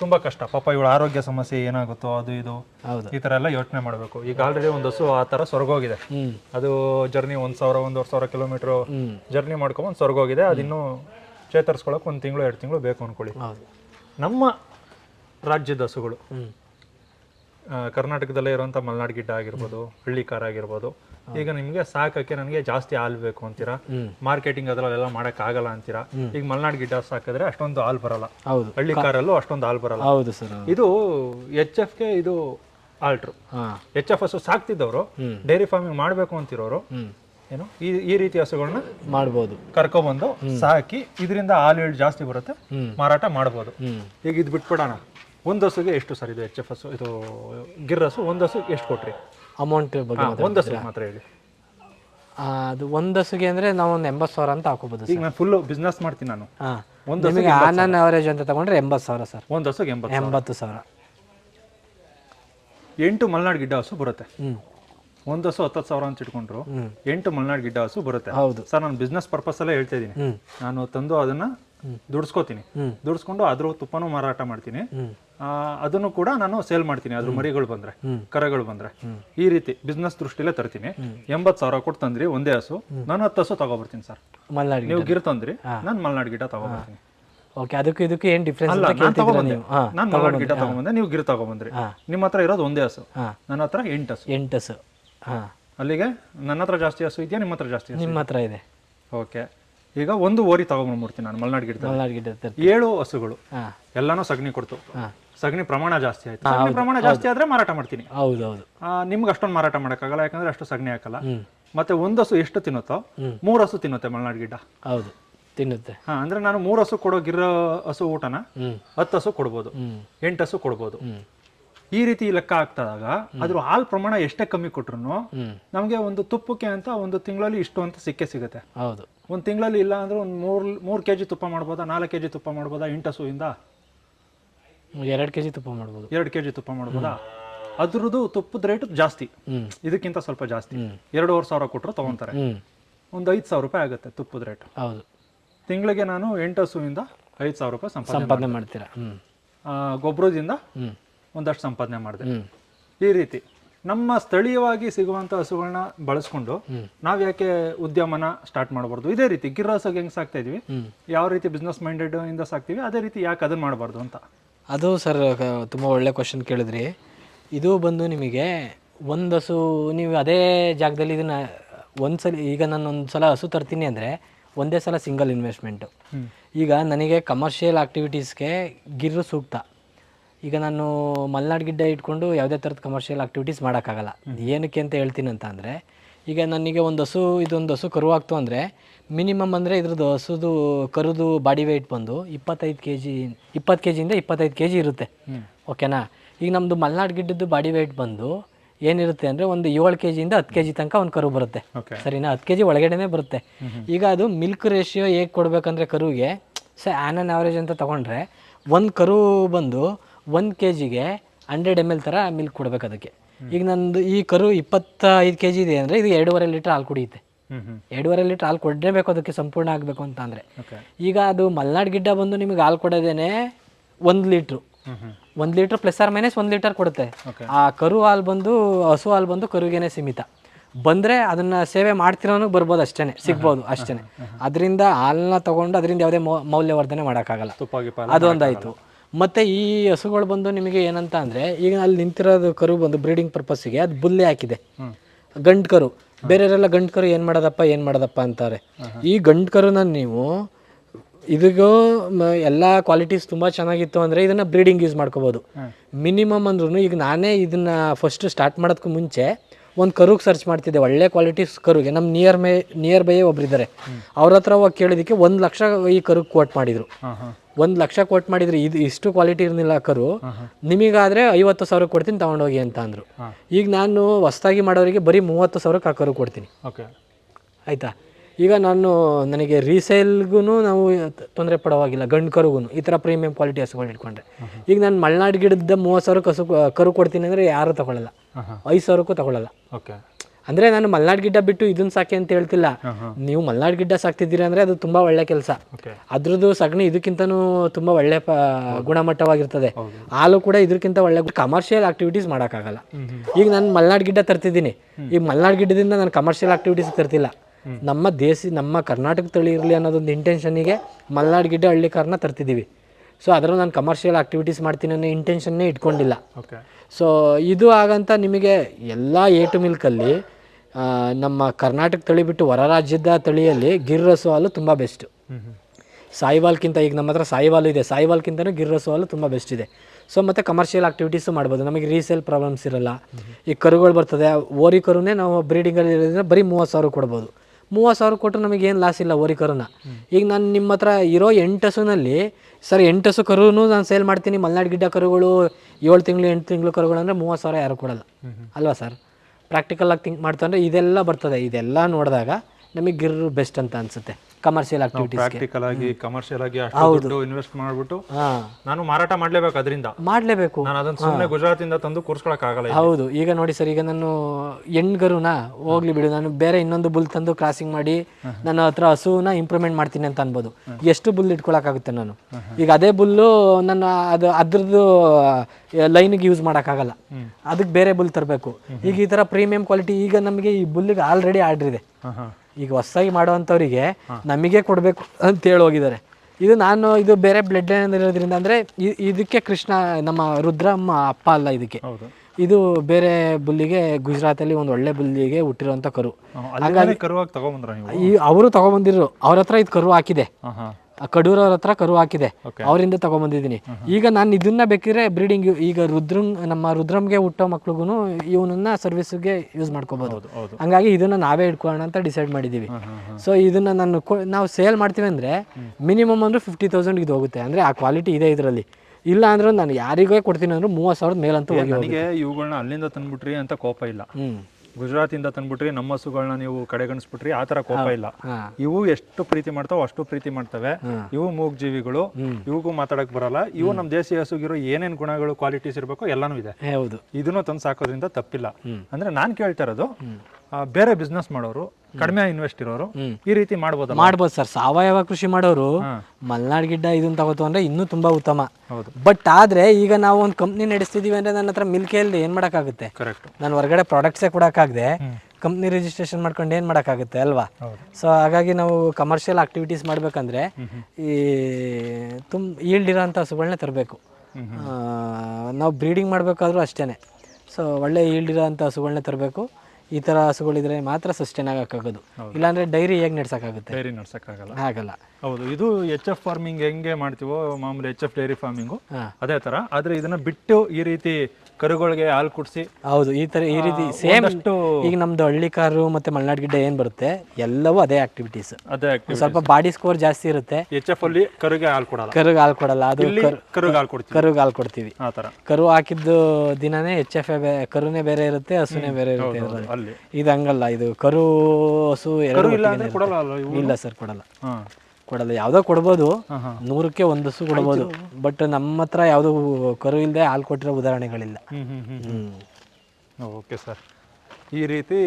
ತುಂಬಾ ಕಷ್ಟ. ಪಾಪ ಇವಳ ಆರೋಗ್ಯ ಸಮಸ್ಯೆ ಏನಾಗುತ್ತೋ ಅದು ಇದು ಹೌದು. ಈ ತರ ಎಲ್ಲ ಯೋಚನೆ ಮಾಡಬೇಕು. ಈಗ ಆಲ್ರೆಡಿ ಒಂದು ಹಸು ಆ ತರ ಸೊರಗೋಗಿದೆ ಅದು ಜರ್ನಿ ಒಂದ್ ಸಾವಿರ ಒಂದೂವರೆ ಸಾವಿರ ಕಿಲೋಮೀಟರ್ ಜರ್ನಿ ಮಾಡ್ಕೊಂಬಂದು ಸೊರಗೋಗಿದೆ ಅದಿನ್ನು ಚೇತರಿಸ್ಕೊಳಕ್ ಒಂದು ತಿಂಗಳು ಎರಡು ತಿಂಗಳು ಬೇಕು ಅನ್ಕೊಳ್ಳಿ. ಹೌದು. ನಮ್ಮ ರಾಜ್ಯದ ಹಸುಗಳು ಆ, ಕರ್ನಾಟಕದಲ್ಲೇ ಇರುವಂಥ ಮಲ್ನಾಡ್ ಗಿಡ್ಡ ಆಗಿರ್ಬೋದು ಹಳ್ಳಿ ಕಾರ ಆಗಿರ್ಬೋದು ಈಗ ನಿಮಗೆ ಸಾಕಕ್ಕೆ ನನಗೆ ಜಾಸ್ತಿ ಹಾಲು ಬೇಕು ಅಂತೀರಾ? ಮಾರ್ಕೆಟಿಂಗ್ ಅದರಲ್ಲೆಲ್ಲ ಮಾಡಕ್ ಆಗಲ್ಲ ಅಂತೀರಾ ಈಗ ಮಲ್ನಾಡ್ ಗಿಡ್ಡ ಸಾಕಿದ್ರೆ ಅಷ್ಟೊಂದು ಹಾಲು ಬರಲ್ಲ. ಹಳ್ಳಿ ಕಾರಲ್ಲೂ ಅಷ್ಟೊಂದು ಹಾಲು ಬರಲ್ಲ. ಹೌದು ಸರ್ ಇದು ಎಚ್ ಎಫ್ ಕೆ ಇದು ಆಲ್ಟ್ರು. ಎಚ್ ಎಫ್ ಹಸು ಸಾಕ್ತಿದ್ದವರು. ಡೈರಿ ಫಾರ್ಮಿಂಗ್ ಮಾಡಬೇಕು ಅಂತಿರೋರು ಏನು? ಈ ಈ ರೀತಿ ಹಸುಗಳನ್ನ ಮಾಡ್ಬೋದು. ಕರ್ಕೊಬಂದು ಸಾಕಿ ಇದರಿಂದ ಹಾಲು ಹೇಳಿ ಜಾಸ್ತಿ ಬರುತ್ತೆ ಮಾರಾಟ ಮಾಡ್ಬೋದು. ಹ್ಞೂ ಈಗ ಇದು ಬಿಟ್ಬಿಡೋಣ ಒಂದು ಹಸುಗೆ ಎಷ್ಟು ಸರ್ ಇದು ಎಚ್ ಎಫ್ ಹಸು ಇದು ಗಿರ್ ಹಸು ಒಂದು ಹಸು ಎಷ್ಟು ಕೊಟ್ರಿ? ಅಮೌಂಟ್ ಬಗ್ಗೆ ಮಾತ್ರ ಹೇಳಿ. ಆ, ಅದು ಒಂದು ಅಂದ್ರೆ ಅಂದರೆ ನಾವು ಒಂದು ಎಂಬತ್ತು ಸಾವಿರ ಅಂತ ಹಾಕೋಬೋದು ಈಗ ನಾನು ಫುಲ್ಲು ಬಿಸ್ನೆಸ್ ಮಾಡ್ತೀನಿ ನಾನು. ಹಾಂ ಒಂದು ನಿಮಗೆ ಆನನ್ ಅವರೇಜ್ ಅಂತ ತಗೊಂಡ್ರೆ ಎಂಬತ್ತು ಸಾವಿರ ಸರ್. ಒಂದು ಹಸುಗೆ ಎಂಬತ್ತು ಎಂಬತ್ತು ಸಾವಿರ. ಎಂಟು ಮಲೆನಾಡು ಗಿಡ್ಡ ಹಸು ಬರುತ್ತೆ. ಹ್ಞೂ ಒಂದು ಹಸು ಹತ್ತತ್ತು ಸಾವಿರ ಅಂತ ಇಟ್ಕೊಂಡ್ರು ಎಂಟು ಮಲೆನಾಡು ಗಿಡ್ಡ ಹಸು ಬರುತ್ತೆ. ಹೌದು. ಸರ್ ನಾನು ಬಿಸ್ನೆಸ್ ಪರ್ಪಸ್ ಅಲ್ಲೇ ಹೇಳ್ತಾ ಇದ್ದೀನಿ. ಹ್ಞೂ ನಾನು ತಂದು ಅದನ್ನ ದುಡಿಸ್ಕೋತೀನಿ. ದುಡಿಸ್ಕೊಂಡು ಅದ್ರ ತುಪ್ಪನೂ ಮಾರಾಟ ಮಾಡ್ತೀನಿ. ಆ, ಅದನ್ನು ಕೂಡ ನಾನು ಸೇಲ್ ಮಾಡ್ತೀನಿ. ಅದ್ರ ಮರಿಗಳು ಬಂದ್ರೆ ಕರೆಗಳು ಬಂದ್ರೆ. ಈ ರೀತಿ ಬಿಸ್ನೆಸ್ ದೃಷ್ಟಿಲೇ ತರ್ತೀನಿ. ಎಂಬತ್ ಸಾವಿರ ಕೊಟ್ಟು ತಂದ್ರಿ ಒಂದೇ ಹಸು. ನಾನು ಹತ್ತು ಹಸು ತಗೋಬರ್ತೀನಿ ಸರ್. ಮಲ್ನಾಡ್ ನೀವು ಗಿರ್ ತಂದ್ರಿ ನಾನು ಮಲ್ನಾಡ್ ಗಿಡ ತಗೋಬರ್ತೀನಿ. ಓಕೆ ಅದಕ್ಕೂ ಇದಕ್ಕೂ ಏನು ಡಿಫ್ರೆನ್ಸ್ ಅಲ್ಲ ನಾನು ನಾನು ಮಲ್ನಾಡ್ ಗಿಡ ತಗೊಂಬಂದೆ ನೀವು ಗಿರ್ ತಗೊಂಡ್ಬಂದ್ರಿ ನಿಮ್ಮ ಹತ್ರ ಇರೋದು ಒಂದೇ ಹಸು. ನನ್ನ ಹತ್ರ ಎಂಟು ಹಸು. ಎಂಟು ಹಸು. ಅಲ್ಲಿಗೆ ನನ್ನ ಹತ್ರ ಜಾಸ್ತಿ ಹಸು ಇದೆಯಾ ನಿಮ್ಮ ಹತ್ರ ಜಾಸ್ತಿ ನಿಮ್ಮ ಹತ್ರ ಇದೆ. ಓಕೆ. ಈಗ ಒಂದು ಓರಿ ತಗೊಂಡ್ಬಿಡ್ತೀನಿ ನಾನು ಮಲ್ನಾಡ್ ಗಿಡ ಮಲ್ನಾಡ್ ಗಿಡ ಏಳು ಹಸುಗಳು. ಎಲ್ಲಾನು ಸಗಣಿ ಕೊಡ್ತು. ಸಗಣಿ ಪ್ರಮಾಣ ಜಾಸ್ತಿ ಆಯ್ತು. ಸಗಣಿ ಪ್ರಮಾಣ ಜಾಸ್ತಿ ಆದ್ರೆ ಮಾರಾಟ ಮಾಡ್ತೀನಿ. ಹೌದು ಹೌದು. ಆ, ನಿಮ್ಗೆ ಅಷ್ಟೊಂದು ಮಾರಾಟ ಮಾಡೋಕ್ಕಾಗಲ್ಲ ಯಾಕಂದ್ರೆ ಅಷ್ಟು ಸಗಣಿ ಹಾಕಲ್ಲ. ಮತ್ತೆ ಒಂದು ಹಸು ಎಷ್ಟು ತಿನ್ನುತ್ತೋ ಮೂರು ಹಸು ತಿನ್ನುತ್ತೆ ಮಲ್ನಾಡ್ ಗಿಡ್ಡ ಹೌದು ತಿನ್ನುತ್ತೆ. ಹಾ ಅಂದ್ರೆ ನಾನು ಮೂರು ಹಸು ಕೊಡೋ ಗಿರ ಹಸು ಊಟನ ಹತ್ತು ಹಸು ಕೊಡ್ಬೋದು. ಎಂಟು ಹಸು ಕೊಡ್ಬೋದು. ಈ ರೀತಿ ಲೆಕ್ಕ ಆಗ್ತದಾಗ ಅದ್ರ ಹಾಲ್ ಪ್ರಮಾಣ ಎಷ್ಟೇ ಕಮ್ಮಿ ಕೊಟ್ರು ನಮಗೆ ಒಂದು ತುಪ್ಪಕ್ಕೆ ಅಂತ ಒಂದು ತಿಂಗಳಲ್ಲಿ ಇಷ್ಟು ಅಂತ ಸಿಕ್ಕೇ ಸಿಗುತ್ತೆ. ಹೌದು. ಒಂದು ತಿಂಗಳಲ್ಲಿ ಇಲ್ಲ ಅಂದರೆ ಒಂದು ಮೂರು ಮೂರು ಕೆ ಜಿ ತುಪ್ಪ ಮಾಡ್ಬೋದಾ? ನಾಲ್ಕು ಕೆ ಜಿ ತುಪ್ಪ ಮಾಡ್ಬೋದಾ ಎಂಟು ಹಸುವಿಂದ ಎರಡು ಕೆ ಜಿ ತುಪ್ಪ ಮಾಡ್ಬೋದು. ಎರಡು ಕೆ ಜಿ ತುಪ್ಪ ಮಾಡ್ಬೋದಾ? ಅದ್ರದ್ದು ತುಪ್ಪದ ರೇಟ್ ಜಾಸ್ತಿ. ಇದಕ್ಕಿಂತ ಸ್ವಲ್ಪ ಜಾಸ್ತಿ. ಎರಡೂವರೆ ಸಾವಿರ ಕೊಟ್ಟರು ತೊಗೊತಾರೆ. ಒಂದು ಐದು ಸಾವಿರ ರೂಪಾಯಿ ಆಗುತ್ತೆ ತುಪ್ಪದ ರೇಟ್. ಹೌದು. ತಿಂಗಳಿಗೆ ನಾನು ಎಂಟು ಹಸುವಿಂದ ಐದು ಸಾವಿರ ರೂಪಾಯಿ ಸಂಪಾದನೆ ಮಾಡ್ತೀರಾ? ಗೊಬ್ಬರದಿಂದ ಒಂದಷ್ಟು ಸಂಪಾದನೆ ಮಾಡಿದೆ. ಈ ರೀತಿ. ನಮ್ಮ ಸ್ಥಳೀಯವಾಗಿ ಸಿಗುವಂಥ ಹಸುಗಳನ್ನ ಬಳಸ್ಕೊಂಡು ನಾವು ಯಾಕೆ ಉದ್ಯಮನ ಸ್ಟಾರ್ಟ್ ಮಾಡಬಾರ್ದು? ಇದೇ ರೀತಿ ಗಿರ್ರಾಸಾಗಿ ಹೆಂಗೆ ಸಾಕ್ತಾ ಇದೀವಿ ಯಾವ ರೀತಿ ಬಿಸ್ನೆಸ್ ಮೈಂಡೆಡ್ ಇಂದ ಸಾಕ್ತೀವಿ ಅದೇ ರೀತಿ ಯಾಕೆ ಅದನ್ನ ಮಾಡಬಾರ್ದು ಅಂತ. ಅದು ಸರ್ ತುಂಬ ಒಳ್ಳೆ ಕ್ವಶನ್ ಕೇಳಿದ್ರಿ. ಇದು ಬಂದು ನಿಮಗೆ ಒಂದು ಹಸು ನೀವು ಅದೇ ಜಾಗದಲ್ಲಿ ಇದನ್ನ ಒಂದ್ಸಲ ಈಗ ನಾನು ಒಂದು ಸಲ ಹಸು ತರ್ತೀನಿ ಅಂದರೆ ಒಂದೇ ಸಲ ಸಿಂಗಲ್ ಇನ್ವೆಸ್ಟ್ಮೆಂಟು ಈಗ ನನಗೆ ಕಮರ್ಷಿಯಲ್ ಆಕ್ಟಿವಿಟೀಸ್ಗೆ ಗಿರ್ರು ಸೂಕ್ತ. ಈಗ ನಾನು ಮಲೆನಾಡು ಗಿಡ್ಡ ಇಟ್ಕೊಂಡು ಯಾವುದೇ ಥರದ ಕಮರ್ಷಿಯಲ್ ಆಕ್ಟಿವಿಟೀಸ್ ಮಾಡೋಕ್ಕಾಗಲ್ಲ. ಏನಕ್ಕೆ ಅಂತ ಹೇಳ್ತೀನಿ ಅಂತ ಅಂದರೆ ಈಗ ನನಗೆ ಒಂದು ಹಸು ಇದೊಂದು ಹಸು ಕರುವಾಗ್ತು ಅಂದರೆ ಮಿನಿಮಮ್ ಅಂದರೆ ಇದ್ರದ್ದು ಹಸುದು ಕರುದು ಬಾಡಿ ವೆಯ್ಟ್ ಬಂದು ಇಪ್ಪತ್ತೈದು ಕೆ ಜಿ ಇಪ್ಪತ್ತು ಕೆ ಜಿಯಿಂದ ಇಪ್ಪತ್ತೈದು ಕೆ ಜಿ ಇರುತ್ತೆ ಓಕೆನಾ ಈಗ ನಮ್ಮದು ಮಲೆನಾಡು ಗಿಡ್ಡದ್ದು ಬಾಡಿ ವೆಯ್ಟ್ ಬಂದು ಏನಿರುತ್ತೆ ಅಂದರೆ ಒಂದು ಏಳು ಕೆ ಜಿಯಿಂದ ಹತ್ತು ಕೆ ಜಿ ತನಕ ಒಂದು ಕರು ಬರುತ್ತೆ. ಸರಿನಾ? ಹತ್ತು ಕೆ ಜಿ ಒಳಗಡೆನೇ ಬರುತ್ತೆ. ಈಗ ಅದು ಮಿಲ್ಕ್ ರೇಷಿಯೋ ಹೇಗೆ ಕೊಡಬೇಕಂದ್ರೆ ಕರುಗೆ ಸ ಆ್ಯನ್ ಆ್ಯಾವ್ರೇಜ್ ಅಂತ ತೊಗೊಂಡ್ರೆ ಒಂದು ಕರು ಬಂದು ಒಂದು ಕೆ ಜಿಗೆ ಹಂಡ್ರೆಡ್ ಎಂ ಎಲ್ ಥರ ಮಿಲ್ಕ್ ಕೊಡ್ಬೇಕು ಅದಕ್ಕೆ. ಈಗ ನಂದು ಈ ಕರು ಇಪ್ಪತ್ತೈದು ಕೆ ಜಿ ಇದೆ ಅಂದರೆ ಇದು ಎರಡೂವರೆ ಲೀಟ್ರ್ ಹಾಲು ಕುಡಿಯುತ್ತೆ. ಎರಡೂವರೆ ಲೀಟ್ರ್ ಹಾಲು ಕೊಡಲೇಬೇಕು ಅದಕ್ಕೆ ಸಂಪೂರ್ಣ ಆಗಬೇಕು ಅಂತ ಅಂದರೆ. ಈಗ ಅದು ಮಲ್ನಾಡ್ ಗಿಡ್ಡ ಬಂದು ನಿಮಗೆ ಹಾಲು ಕೊಡೋದೇನೆ ಒಂದು ಲೀಟ್ರು ಒಂದು ಲೀಟ್ರ್ ಪ್ಲಸ್ ಆರ್ ಮೈನಸ್ ಒಂದು ಲೀಟರ್ ಕೊಡುತ್ತೆ. ಆ ಕರು ಹಾಲು ಬಂದು ಹಸು ಹಾಲು ಬಂದು ಕರುಗೇನೆ ಸೀಮಿತ. ಬಂದರೆ ಅದನ್ನು ಸೇವೆ ಮಾಡ್ತಿರೋನು ಬರ್ಬೋದು ಅಷ್ಟೇ ಸಿಗ್ಬೋದು ಅಷ್ಟೇ ಅದರಿಂದ ಹಾಲನ್ನ ತಗೊಂಡು ಅದರಿಂದ ಯಾವುದೇ ಮೌಲ್ಯವರ್ಧನೆ ಮಾಡೋಕ್ಕಾಗಲ್ಲ. ಅದೊಂದಾಯಿತು. ಮತ್ತು ಈ ಹಸುಗಳು ಬಂದು ನಿಮಗೆ ಏನಂತ ಅಂದರೆ ಈಗ ಅಲ್ಲಿ ನಿಂತಿರೋದು ಕರು ಬಂದು ಬ್ರೀಡಿಂಗ್ ಪರ್ಪಸ್ಸಿಗೆ ಅದು ಬುಲ್ಲೆ ಹಾಕಿದೆ. ಗಂಡು ಕರು. ಬೇರೆಯವರೆಲ್ಲ ಗಂಡು ಕರು ಏನು ಮಾಡೋದಪ್ಪ ಏನು ಮಾಡೋದಪ್ಪ ಅಂತಾರೆ. ಈ ಗಂಡು ಕರುನ ನೀವು ಇದಿಗೂ ಎಲ್ಲ ಕ್ವಾಲಿಟೀಸ್ ತುಂಬ ಚೆನ್ನಾಗಿತ್ತು ಅಂದರೆ ಇದನ್ನು ಬ್ರೀಡಿಂಗ್ ಯೂಸ್ ಮಾಡ್ಕೋಬೋದು. ಮಿನಿಮಮ್ ಅಂದ್ರೂ ಈಗ ನಾನೇ ಇದನ್ನು ಫಸ್ಟ್ ಸ್ಟಾರ್ಟ್ ಮಾಡೋದಕ್ಕೂ ಮುಂಚೆ ಒಂದು ಕರುಗೆ ಸರ್ಚ್ ಮಾಡ್ತಿದ್ದೆ. ಒಳ್ಳೆ ಕ್ವಾಲಿಟೀಸ್ ಕರುಗೆ. ನಮ್ಮ ನಿಯರ್ ಮೇ ನಿಯರ್ ಬೈ ಒಬ್ಬರಿದ್ದಾರೆ ಅವ್ರ ಹತ್ರ ಹೋಗಿ ಕೇಳಿದ್ದಕ್ಕೆ ಒಂದು ಲಕ್ಷ ಈ ಕರುಗೆ ಕೋಟ್ ಮಾಡಿದರು. ಒಂದು ಲಕ್ಷ ಕೊಟ್ಟು ಮಾಡಿದ್ರೆ ಇದು ಇಷ್ಟು ಕ್ವಾಲಿಟಿ ಇರಲಿಲ್ಲ ಕರು ನಿಮಗಾದರೆ ಐವತ್ತು ಸಾವಿರ ಕೊಡ್ತೀನಿ ತಗೊಂಡೋಗಿ ಅಂತ ಅಂದರು. ಈಗ ನಾನು ಹೊಸ್ದಾಗಿ ಮಾಡೋರಿಗೆ ಬರೀ ಮೂವತ್ತು ಸಾವಿರಕ್ಕೆ ಅಕ್ಕರು ಕರು ಕೊಡ್ತೀನಿ. ಓಕೆ. ಆಯಿತಾ? ಈಗ ನಾನು ನನಗೆ ರೀಸೇಲ್ಗೂ ನಾವು ತೊಂದರೆ ಪಡೋವಾಗಿಲ್ಲ ಗಂಡು ಕರುಗೂ ಈ ಥರ ಪ್ರೀಮಿಯಂ ಕ್ವಾಲಿಟಿ ಹಸುಗಳು ಇಟ್ಕೊಂಡ್ರೆ. ಈಗ ನಾನು ಮಲೆನಾಡು ಗಿಡದ ಮೂವತ್ತು ಸಾವಿರಕ್ಕೆ ಹಸು ಕರು ಕೊಡ್ತೀನಿ ಅಂದರೆ ಯಾರೂ ತಗೊಳ್ಳಲ್ಲ ಐದು ಸಾವಿರಕ್ಕೂ ತಗೊಳ್ಳಲ್ಲ ಓಕೆ. ಅಂದರೆ ನಾನು ಮಲ್ನಾಡ್ ಗಿಡ್ಡ ಬಿಟ್ಟು ಇದನ್ನ ಸಾಕಿ ಅಂತ ಹೇಳ್ತಿಲ್ಲ. ನೀವು ಮಲ್ನಾಡ್ ಗಿಡ್ಡ ಸಾಕ್ತಿದ್ದೀರಾ ಅಂದ್ರೆ ಅದು ತುಂಬಾ ಒಳ್ಳೆ ಕೆಲಸ. ಅದ್ರದ್ದು ಸಗಣಿ ಇದಕ್ಕಿಂತನೂ ತುಂಬ ಒಳ್ಳೆ ಗುಣಮಟ್ಟವಾಗಿರ್ತದೆ. ಹಾಲು ಕೂಡ ಇದಕ್ಕಿಂತ ಒಳ್ಳೆ ಕಮರ್ಷಿಯಲ್ ಆಕ್ಟಿವಿಟೀಸ್ ಮಾಡೋಕ್ಕಾಗಲ್ಲ. ಈಗ ನಾನು ಮಲ್ನಾಡ್ ಗಿಡ್ಡ ತರ್ತಿದ್ದೀನಿ. ಈಗ ಮಲ್ನಾಡ್ ಗಿಡ್ಡದಿಂದ ನಾನು ಕಮರ್ಷಿಯಲ್ ಆಕ್ಟಿವಿಟೀಸ್ ತರ್ತಿಲ್ಲ. ನಮ್ಮ ದೇಸಿ ನಮ್ಮ ಕರ್ನಾಟಕ ತಳಿ ಇರಲಿ ಅನ್ನೋದೊಂದು ಇಂಟೆನ್ಷನಿಗೆ ಮಲ್ನಾಡ್ ಗಿಡ್ಡ ಹಳ್ಳಿಕಾರನ್ನ ತರ್ತಿದ್ದೀವಿ. ಸೊ ಅದರ ನಾನು ಕಮರ್ಷಿಯಲ್ ಆಕ್ಟಿವಿಟೀಸ್ ಮಾಡ್ತೀನಿ ಅನ್ನೋ ಇಂಟೆನ್ಷನ್ನೇ ಇಟ್ಕೊಂಡಿಲ್ಲ. ಸೊ ಇದು ಆಗಂತ ನಿಮಗೆ ಎಲ್ಲ ಏಟು ಮಿಲ್ಕಲ್ಲಿ ನಮ್ಮ ಕರ್ನಾಟಕ ತಳಿ ಬಿಟ್ಟು ಹೊರ ರಾಜ್ಯದ ತಳಿಯಲ್ಲಿ ಗಿರ್ ರಸು ಹಾಲು ತುಂಬ ಬೆಸ್ಟ್ ಸಾಯಿವಾಲ್ಕಿಂತ ಈಗ ನಮ್ಮ ಹತ್ರ ಸಾಯಿವಾಲ್ ಇದೆ. ಸಾಯಿವಾಲ್ಕಿಂತನೂ ಗಿರ್ ರಸು ಹಾಲು ತುಂಬ ಬೆಸ್ಟ್ ಇದೆ. ಸೊ ಮತ್ತು ಕಮರ್ಷಿಯಲ್ ಆಕ್ಟಿವಿಟೀಸು ಮಾಡ್ಬೋದು. ನಮಗೆ ರೀಸೇಲ್ ಪ್ರಾಬ್ಲಮ್ಸ್ ಇರಲ್ಲ. ಈ ಕರುಗಳು ಬರ್ತದೆ. ಓರಿ ಕರುನೇ ನಾವು ಬ್ರೀಡಿಂಗಲ್ಲಿ ಇರೋದ್ರಿಂದ ಬರೀ ಮೂವತ್ತು ಸಾವಿರ ಕೊಡ್ಬೋದು. ಮೂವತ್ತು ಸಾವಿರ ಕೊಟ್ಟರು ನಮಗೆ ಏನು ಲಾಸ್ ಇಲ್ಲ ಓರಿ ಕರುನ. ಈಗ ನಾನು ನಿಮ್ಮ ಹತ್ರ ಇರೋ ಎಂಟು ಹಸುನಲ್ಲಿ ಸರ್ ಎಂಟು ಹಸು ನಾನು ಸೇಲ್ ಮಾಡ್ತೀನಿ. ಮಲೆನಾಡು ಗಿಡ್ಡ ಕರುಗಳು ಏಳು ತಿಂಗಳು, ಎಂಟು ತಿಂಗಳು ಕರುಗಳು ಅಂದರೆ ಮೂವತ್ತು ಸಾವಿರ ಯಾರು ಕೊಡಲ್ಲ. ಅಲ್ವಾ ಸರ್ ಪ್ರಾಕ್ಟಿಕಲ್ ಆಗಿ ಥಿಂಕ್ ಮಾಡ್ತಂದ್ರೆ ಇದೆಲ್ಲ ಬರ್ತದೆ. ಇದೆಲ್ಲ ನೋಡಿದಾಗ ನಮಗೆ ಗಿರ್ ಬೆಸ್ಟ್ ಅಂತ ಅನ್ಸುತ್ತೆ. ಕಮರ್ಷಿಯಲ್ ಆಕ್ಟಿವಿಟೀಸ್ ಪ್ರಾಕ್ಟಿಕಲ್ ಆಗಿ ಕಮರ್ಷಿಯಲ್ ಆಗಿ ಅಷ್ಟು ದುಡ್ಡು ಇನ್ವೆಸ್ಟ್ ಮಾಡ್ಬಿಟ್ಟು ನಾನು ಮಾರಾಟ ಮಾಡ್ಲೇಬೇಕು ಅದರಿಂದ. ಮಾಡ್ಲೇಬೇಕು. ನಾನು ಅದನ್ನ ಸುಮ್ಮನೆ ಗುಜರಾತಿಂದ ತಂದು ಕೂರ್ಸ್ಕೊಳಕ್ ಆಗಲ್ಲ ಹೌದು. ಈಗ ನೋಡಿ ಸರ್ ಈಗ ನಾನು ಹೆಣ್ಗರುನ ಹೋಗ್ಲಿ ಬಿಡು. ನಾನು ಬೇರೆ ಇನ್ನೊಂದು ಬುಲ್ ತಂದು ಕ್ರಾಸಿಂಗ್ ಮಾಡಿ ನನ್ನ ಹತ್ರ ಹಸುನ ಇಂಪ್ರೂವ್ಮೆಂಟ್ ಮಾಡ್ತೀನಿ ಅಂತ ಅನ್ಬೋದು. ಎಷ್ಟು ಬುಲ್ ಇಟ್ಕೊಳಕ್ಕಾಗುತ್ತೆ ನಾನು? ಈಗ ಅದೇ ಬುಲ್ಲು ನನ್ನ ಅದು ಅದ್ರದ್ದು ಲೈನ್ಗೆ ಯೂಸ್ ಮಾಡೋಕ್ಕಾಗಲ್ಲ. ಅದಕ್ಕೆ ಬೇರೆ ಬುಲ್ ತರಬೇಕು. ಈಗ ಈ ಥರ ಪ್ರೀಮಿಯಂ ಕ್ವಾಲಿಟಿ ಈಗ ನಮಗೆ ಈ ಬುಲ್ಲಿಗೆ ಆಲ್ರೆಡಿ ಆರ್ಡ್ರ್ ಇದೆ. ಈಗ ಹೊಸದಾಗಿ ಮಾಡೋವಂಥವ್ರಿಗೆ ನಮಗೆ ಕೊಡಬೇಕು ಅಂತ ಹೇಳಿ ಹೋಗಿದ್ದಾರೆ. ಇದು ನಾನು ಇದು ಬೇರೆ ಬ್ಲಡ್ ಲೈನ್ ಇರೋದ್ರಿಂದ ಅಂದರೆ ಇದಕ್ಕೆ ಕೃಷ್ಣ ನಮ್ಮ ರುದ್ರಮ್ಮ ಅಪ್ಪ ಅಲ್ಲ ಇದಕ್ಕೆ. ಇದು ಬೇರೆ ಬುಲ್ಲಿಗೆ ಗುಜರಾತಲ್ಲಿ ಒಂದು ಒಳ್ಳೆ ಬುಲ್ಲಿಗೆ ಹುಟ್ಟಿರುವಂಥ ಕರು. ಹಾಗಾಗಿ ಅವರು ತಗೊಂಬಂದಿರು ಅವ್ರ ಹತ್ರ ಇದು ಕರು ಹಾಕಿದೆ. ಕಡೂರವ್ರ ಹತ್ರ ಕರು ಹಾಕಿದೆ. ಅವರಿಂದ ತಗೊಂಬಂದಿದ್ದೀನಿ. ಈಗ ನಾನು ಇದನ್ನ ಬೇಕಿದ್ರೆ ಬ್ರೀಡಿಂಗ್ ಈಗ ರುದ್ರಂಗ್ ನಮ್ಮ ರುದ್ರಂಗೆ ಹುಟ್ಟೋ ಮಕ್ಳಿಗೂ ಇವನನ್ನ ಸರ್ವಿಸ್ಗೆ ಯೂಸ್ ಮಾಡ್ಕೋಬಹುದು ಹೌದು ಹೌದು. ಹಂಗಾಗಿ ಇದನ್ನ ನಾವೇ ಇಟ್ಕೊಳ್ಳೋಣ ಅಂತ ಡಿಸೈಡ್ ಮಾಡಿದ್ದೀವಿ ಹಾ ಸೊ ಇದನ್ನ ನಾನು ನಾವು ಸೇಲ್ ಮಾಡ್ತೀವಿ ಅಂದ್ರೆ ಮಿನಿಮಮ್ ಅಂದ್ರೆ ಫಿಫ್ಟಿ ತೌಸಂಡ್ ಇದು ಹೋಗುತ್ತೆ. ಅಂದ್ರೆ ಆ ಕ್ವಾಲಿಟಿ ಇದೆ ಇದರಲ್ಲಿ. ಇಲ್ಲ ಅಂದ್ರೆ ನಾನು ಯಾರಿಗೇ ಕೊಡ್ತೀನಿ ಅಂದ್ರೆ ಮೂವತ್ತು ಸಾವಿರದ ಮೇಲಂತೂ ನನಗೆ ಇವುಗಳನ್ನ ಅಲ್ಲಿಂದ ತಂದ್ಬಿಟ್ರಿ ಅಂತ ಕೋಪ ಇಲ್ಲ. ಹ್ಮ್. ಗುಜರಾತಿಂದ ತಂದ್ಬಿಟ್ರಿ ನಮ್ಮ ಹಸುಗಳನ್ನ ನೀವು ಕಡೆಗಣಿಸ್ಬಿಟ್ರಿ ಆ ತರ ಕೋಪ ಇಲ್ಲ. ಇವು ಎಷ್ಟು ಪ್ರೀತಿ ಮಾಡ್ತಾವ ಅಷ್ಟು ಪ್ರೀತಿ ಮಾಡ್ತವೆ. ಇವು ಮೂಗ್ ಜೀವಿಗಳು ಇವಕ್ಕೂ ಮಾತಾಡಕ್ ಬರಲ್ಲ. ಇವು ನಮ್ಮ ದೇಶೀಯ ಹಸುಗಿರೋ ಏನೇನ್ ಗುಣಗಳು ಕ್ವಾಲಿಟೀಸ್ ಇರಬೇಕು ಎಲ್ಲಾನು ಇದೆ. ಹೌದು. ಇದನ್ನು ತಂದು ಸಾಕೋದ್ರಿಂದ ತಪ್ಪಿಲ್ಲ. ಅಂದ್ರೆ ನಾನ್ ಕೇಳ್ತಾ ಇರೋದು ಬೇರೆ ಬಿಸ್ನೆಸ್ ಮಾಡೋರು ಕಡಿಮೆ ಇನ್ವೆಸ್ಟ್ ಇರೋರು ಈ ರೀತಿ ಮಾಡಬಹುದು ಮಾಡ್ಬೋದು ಸರ್. ಸಾವಯವ ಕೃಷಿ ಮಾಡೋರು ಮಲ್ನಾಡ್ ಗಿಡ್ಡ ಇದನ್ನ ತಗೋತು ಅಂದ್ರೆ ಇನ್ನೂ ತುಂಬಾ ಉತ್ತಮ. ಹೌದು. ಬಟ್ ಆದ್ರೆ ಈಗ ನಾವು ಒಂದು ಕಂಪ್ನಿ ನಡೆಸ್ತಿದೀವಿ ಅಂದ್ರೆ ನನ್ನ ಹತ್ರ ಮಿಲ್ಕೆಯಲ್ಲಿ ಏನ್ ಮಾಡಕ್ಕಾಗುತ್ತೆ? ಕರೆಕ್ಟ್ ನಾನು ಹೊರಗಡೆ ಪ್ರಾಡಕ್ಟ್ಸೇ ಆಗದೆ ಕಂಪ್ನಿ ರಿಜಿಸ್ಟ್ರೇಷನ್ ಮಾಡ್ಕೊಂಡು ಏನು ಮಾಡೋಕ್ಕಾಗುತ್ತೆ ಅಲ್ವಾ? ಸೊ ಹಾಗಾಗಿ ನಾವು ಕಮರ್ಷಿಯಲ್ ಆಕ್ಟಿವಿಟೀಸ್ ಮಾಡ್ಬೇಕಂದ್ರೆ ಈ ತುಂಬ ಈಲ್ಡ್ ಇರೋ ಹಸುಗಳನ್ನೇ ತರಬೇಕು. ನಾವು ಬ್ರೀಡಿಂಗ್ ಮಾಡಬೇಕಾದ್ರೂ ಅಷ್ಟೇನೆ. ಸೊ ಒಳ್ಳೆ ಈಲ್ಡ್ ಇರೋ ಹಸುಗಳನ್ನ ತರಬೇಕು. ಈ ಥರ ಹಸುಗಳಿದ್ರೆ ಮಾತ್ರ ಸಸ್ಟೈನ್ ಆಗೋಕ್ಕಾಗೋದು. ಇಲ್ಲಾಂದರೆ ಡೈರಿ ಹೇಗೆ ನಡ್ಸೋಕ್ಕಾಗುತ್ತೆ? ಡೈರಿ ನಡ್ಸಕ್ಕಾಗಲ್ಲ. ಆಗಲ್ಲ ಹೌದು ಇದು ಎಚ್ ಎಫ್ ಫಾರ್ಮಿಂಗ್ ಹೆಂಗೆ ಮಾಡ್ತೀವೋ ಮಾಮೂಲಿ ಎಚ್ ಎಫ್ ಡೈರಿ ಫಾರ್ಮಿಂಗು ಅದೇ ತರ. ಆದ್ರೆ ಇದನ್ನ ಬಿಟ್ಟು ಈ ರೀತಿ ಕರುಗಳಿಗೆ ಹಾಲು ಕುಡಿಸಿ. ಹೌದು ಈ ತರ ಈ ರೀತಿ ಸೇಮ್ ಅಷ್ಟು ಈಗ ನಮ್ದು ಹಳ್ಳಿ ಕಾರು ಮತ್ತೆ ಮಲ್ನಾಡ್ ಗಿಡ್ಡ ಏನ್ ಬರುತ್ತೆ? ಎಲ್ಲವೂ ಅದೇ ಆಕ್ಟಿವಿಟೀಸ್ ಅದೇ ಸ್ವಲ್ಪ ಬಾಡಿ ಸ್ಕೋರ್ ಜಾಸ್ತಿ ಇರುತ್ತೆ. ಎಚ್ ಎಫ್ ಅಲ್ಲಿ ಕರುಗೆ ಹಾಲು ಕೊಡಲ್ಲ. ಕರುಗೆ ಹಾಲು ಕೊಡಲ್ಲ ಅದು ಕರುಗೆ ಹಾಲು ಕೊಡ್ತೀವಿ. ಕರುಗೆ ಹಾಲು ಕೊಡ್ತೀವಿ. ಆ ತರ ಕರು ಹಾಕಿದ್ದು ದಿನನೇ ಎಚ್ ಎಫ್ ಕರುನೇ ಬೇರೆ ಇರುತ್ತೆ ಹಸುನೇ ಬೇರೆ ಇರುತ್ತೆ ಅಲ್ಲಿ. ಇದು ಹಂಗಲ್ಲ ಇದು ಕರು ಹಸು ಎರಡು ಇಲ್ಲ ಸರ್ ಕೊಡಲ್ಲ. ಕೊಡಲ್ಲ ಯಾವುದೋ ಕೊಡ್ಬೋದು. ನೂರಕ್ಕೆ ಒಂದು ಹಸು ಕೊಡ್ಬೋದು. ಬಟ್ ನಮ್ಮ ಹತ್ರ ಯಾವುದು ಕರು ಇಲ್ಲದೆ ಹಾಲು ಕೊಟ್ಟಿರೋ ಉದಾಹರಣೆಗಳಿಲ್ಲ. Okay sir. ಈ ರೀತಿ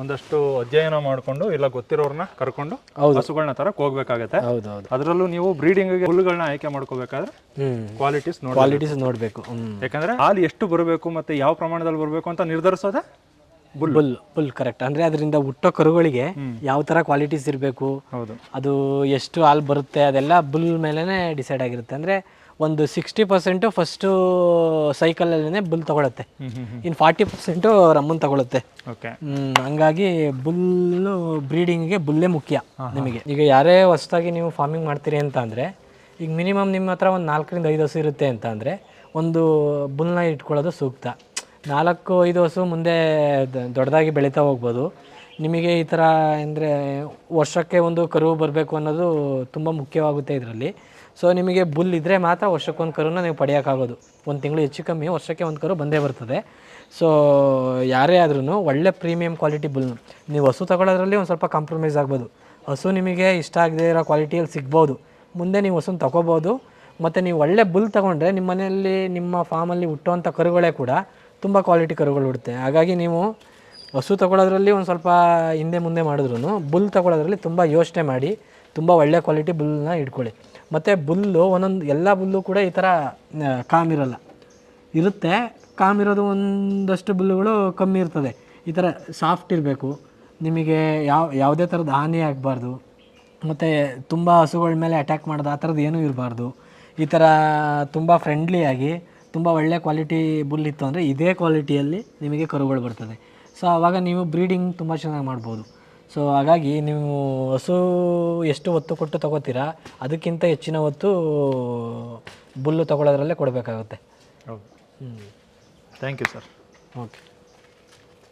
ಒಂದಷ್ಟು ಅಧ್ಯಯನ ಮಾಡಿಕೊಂಡು ಇಲ್ಲ ಗೊತ್ತಿರೋರ್ನ ಕರ್ಕೊಂಡು ಹೌದು. ಹಸುಗಳನ್ನ ತರಕ್ ಹೋಗ್ಬೇಕಾಗತ್ತೆ. ಅದರಲ್ಲೂ ನೀವು ಬ್ರೀಡಿಂಗ್ ಹುಲ್ಲುಗಳನ್ನ ಆಯ್ಕೆ ಮಾಡ್ಕೋಬೇಕಾದ್ರೆ ಕ್ವಾಲಿಟೀಸ್ ಕ್ವಾಲಿಟೀಸ್ ನೋಡಬೇಕು. ಯಾಕಂದ್ರೆ ಹಾಲು ಎಷ್ಟು ಬರಬೇಕು ಮತ್ತೆ ಯಾವ ಪ್ರಮಾಣದಲ್ಲಿ ಬರಬೇಕು ಅಂತ ನಿರ್ಧರಿಸೋದೆ ಬುಲ್. ಬುಲ್ ಕರೆಕ್ಟ್ ಅಂದ್ರೆ ಅದರಿಂದ ಹುಟ್ಟೋ ಕರುಗಳಿಗೆ ಯಾವ ತರ ಕ್ವಾಲಿಟೀಸ್ ಇರಬೇಕು ಅದು ಎಷ್ಟು ಹಾಲು ಬರುತ್ತೆ ಅದೆಲ್ಲ ಬುಲ್ ಮೇಲೇ ಡಿಸೈಡ್ ಆಗಿರುತ್ತೆ. ಅಂದರೆ ಒಂದು ಸಿಕ್ಸ್ಟಿ ಪರ್ಸೆಂಟು ಸೈಕಲ್ ಸೈಕಲಲ್ಲೇ ಬುಲ್ ತಗೊಳುತ್ತೆ. ಇನ್ನು ಫಾರ್ಟಿ ಪರ್ಸೆಂಟು ರಮ್ಮನ್ ತಗೊಳುತ್ತೆ. ಹಂಗಾಗಿ ಬುಲ್ಲು ಬ್ರೀಡಿಂಗ್ಗೆ ಬುಲ್ಲೇ ಮುಖ್ಯ ನಿಮಗೆ. ಈಗ ಯಾರೇ ಹೊಸದಾಗಿ ನೀವು ಫಾರ್ಮಿಂಗ್ ಮಾಡ್ತೀರಿ ಅಂತ ಅಂದರೆ ಈಗ ಮಿನಿಮಮ್ ನಿಮ್ಮ ಹತ್ರ ಒಂದು ನಾಲ್ಕರಿಂದ ಐದು ಹಸು ಇರುತ್ತೆ ಅಂತ ಅಂದರೆ ಒಂದು ಬುಲ್ನ ಇಟ್ಕೊಳ್ಳೋದು ಸೂಕ್ತ. ನಾಲ್ಕು, ಐದು ಹಸು ಮುಂದೆ ದೊಡ್ಡದಾಗಿ ಬೆಳೀತಾ ಹೋಗ್ಬೋದು. ನಿಮಗೆ ಈ ಥರ ಅಂದರೆ ವರ್ಷಕ್ಕೆ ಒಂದು ಕರು ಬರಬೇಕು ಅನ್ನೋದು ತುಂಬ ಮುಖ್ಯವಾಗುತ್ತೆ ಇದರಲ್ಲಿ. ಸೊ ನಿಮಗೆ ಬುಲ್ ಇದ್ದರೆ ಮಾತ್ರ ವರ್ಷಕ್ಕೊಂದು ಕರುನ ನೀವು ಪಡೆಯೋಕ್ಕಾಗೋದು. ಒಂದು ತಿಂಗಳು ಹೆಚ್ಚು ಕಮ್ಮಿ ವರ್ಷಕ್ಕೆ ಒಂದು ಕರು ಬಂದೇ ಬರ್ತದೆ. ಸೊ ಯಾರೇ ಆದ್ರೂ ಒಳ್ಳೆ ಪ್ರೀಮಿಯಂ ಕ್ವಾಲಿಟಿ ಬುಲ್ ನೀವು ಹಸು ತಗೊಳ್ಳೋದ್ರಲ್ಲಿ ಒಂದು ಸ್ವಲ್ಪ ಕಾಂಪ್ರಮೈಸ್ ಆಗ್ಬೋದು. ಹಸು ನಿಮಗೆ ಇಷ್ಟ ಆಗದೇ ಇರೋ ಕ್ವಾಲಿಟಿಯಲ್ಲಿ ಸಿಗ್ಬೋದು. ಮುಂದೆ ನೀವು ಹಸುನ ತಗೋಬೋದು. ಮತ್ತು ನೀವು ಒಳ್ಳೆ ಬುಲ್ ತಗೊಂಡ್ರೆ ನಿಮ್ಮ ಮನೆಯಲ್ಲಿ ನಿಮ್ಮ ಫಾರ್ಮಲ್ಲಿ ಹುಟ್ಟುವಂಥ ಕರುಗಳೇ ಕೂಡ ತುಂಬ ಕ್ವಾಲಿಟಿ ಕರುಗಳು ಹುಡುತ್ತೆ ಹಾಗಾಗಿ ನೀವು ಹಸು ತಗೊಳ್ಳೋದ್ರಲ್ಲಿ ಒಂದು ಸ್ವಲ್ಪ ಹಿಂದೆ ಮುಂದೆ ಮಾಡಿದ್ರು ಬುಲ್ ತಗೊಳ್ಳೋದ್ರಲ್ಲಿ ತುಂಬ ಯೋಚನೆ ಮಾಡಿ, ತುಂಬ ಒಳ್ಳೆ ಕ್ವಾಲಿಟಿ ಬುಲ್ನ ಇಟ್ಕೊಳ್ಳಿ. ಮತ್ತು ಬುಲ್ಲು, ಒಂದೊಂದು ಎಲ್ಲ ಬುಲ್ಲು ಕೂಡ ಈ ಥರ ಕಾಮ್ ಕಾಮಿರಲ್ಲ ಇರುತ್ತೆ ಕಾಮಿರೋದು ಒಂದಷ್ಟು ಬುಲ್ಲುಗಳು ಕಮ್ಮಿ ಇರ್ತದೆ. ಈ ಥರ ಸಾಫ್ಟ್ ಇರಬೇಕು. ನಿಮಗೆ ಯಾವ, ಯಾವುದೇ ಥರದ ಹಾನಿ ಆಗಬಾರ್ದು. ಮತ್ತು ತುಂಬ ಹಸುಗಳ ಮೇಲೆ ಅಟ್ಯಾಕ್ ಮಾಡೋದು ಆ ಥರದ್ದು ಏನೂ ಇರಬಾರ್ದು. ಈ ಥರ ತುಂಬ ಫ್ರೆಂಡ್ಲಿಯಾಗಿ ತುಂಬ ಒಳ್ಳೆ ಕ್ವಾಲಿಟಿ ಬುಲ್ ಇತ್ತು ಅಂದರೆ ಇದೇ ಕ್ವಾಲಿಟಿಯಲ್ಲಿ ನಿಮಗೆ ಕರುಗಳು ಬರ್ತದೆ. ಸೊ ಆವಾಗ ನೀವು ಬ್ರೀಡಿಂಗ್ ತುಂಬ ಚೆನ್ನಾಗಿ ಮಾಡ್ಬೋದು. ಸೊ ಹಾಗಾಗಿ ನೀವು ಹಸು ಎಷ್ಟು ಹೊತ್ತು ಕೊಟ್ಟು ತಗೋತೀರಾ ಅದಕ್ಕಿಂತ ಹೆಚ್ಚಿನ ಹೊತ್ತು ಬುಲ್ಲು ತಗೊಳ್ಳೋದ್ರಲ್ಲೇ ಕೊಡಬೇಕಾಗುತ್ತೆ. ಹೌದು. ಹ್ಞೂ ಥ್ಯಾಂಕ್ ಯು ಸರ್ ಓಕೆ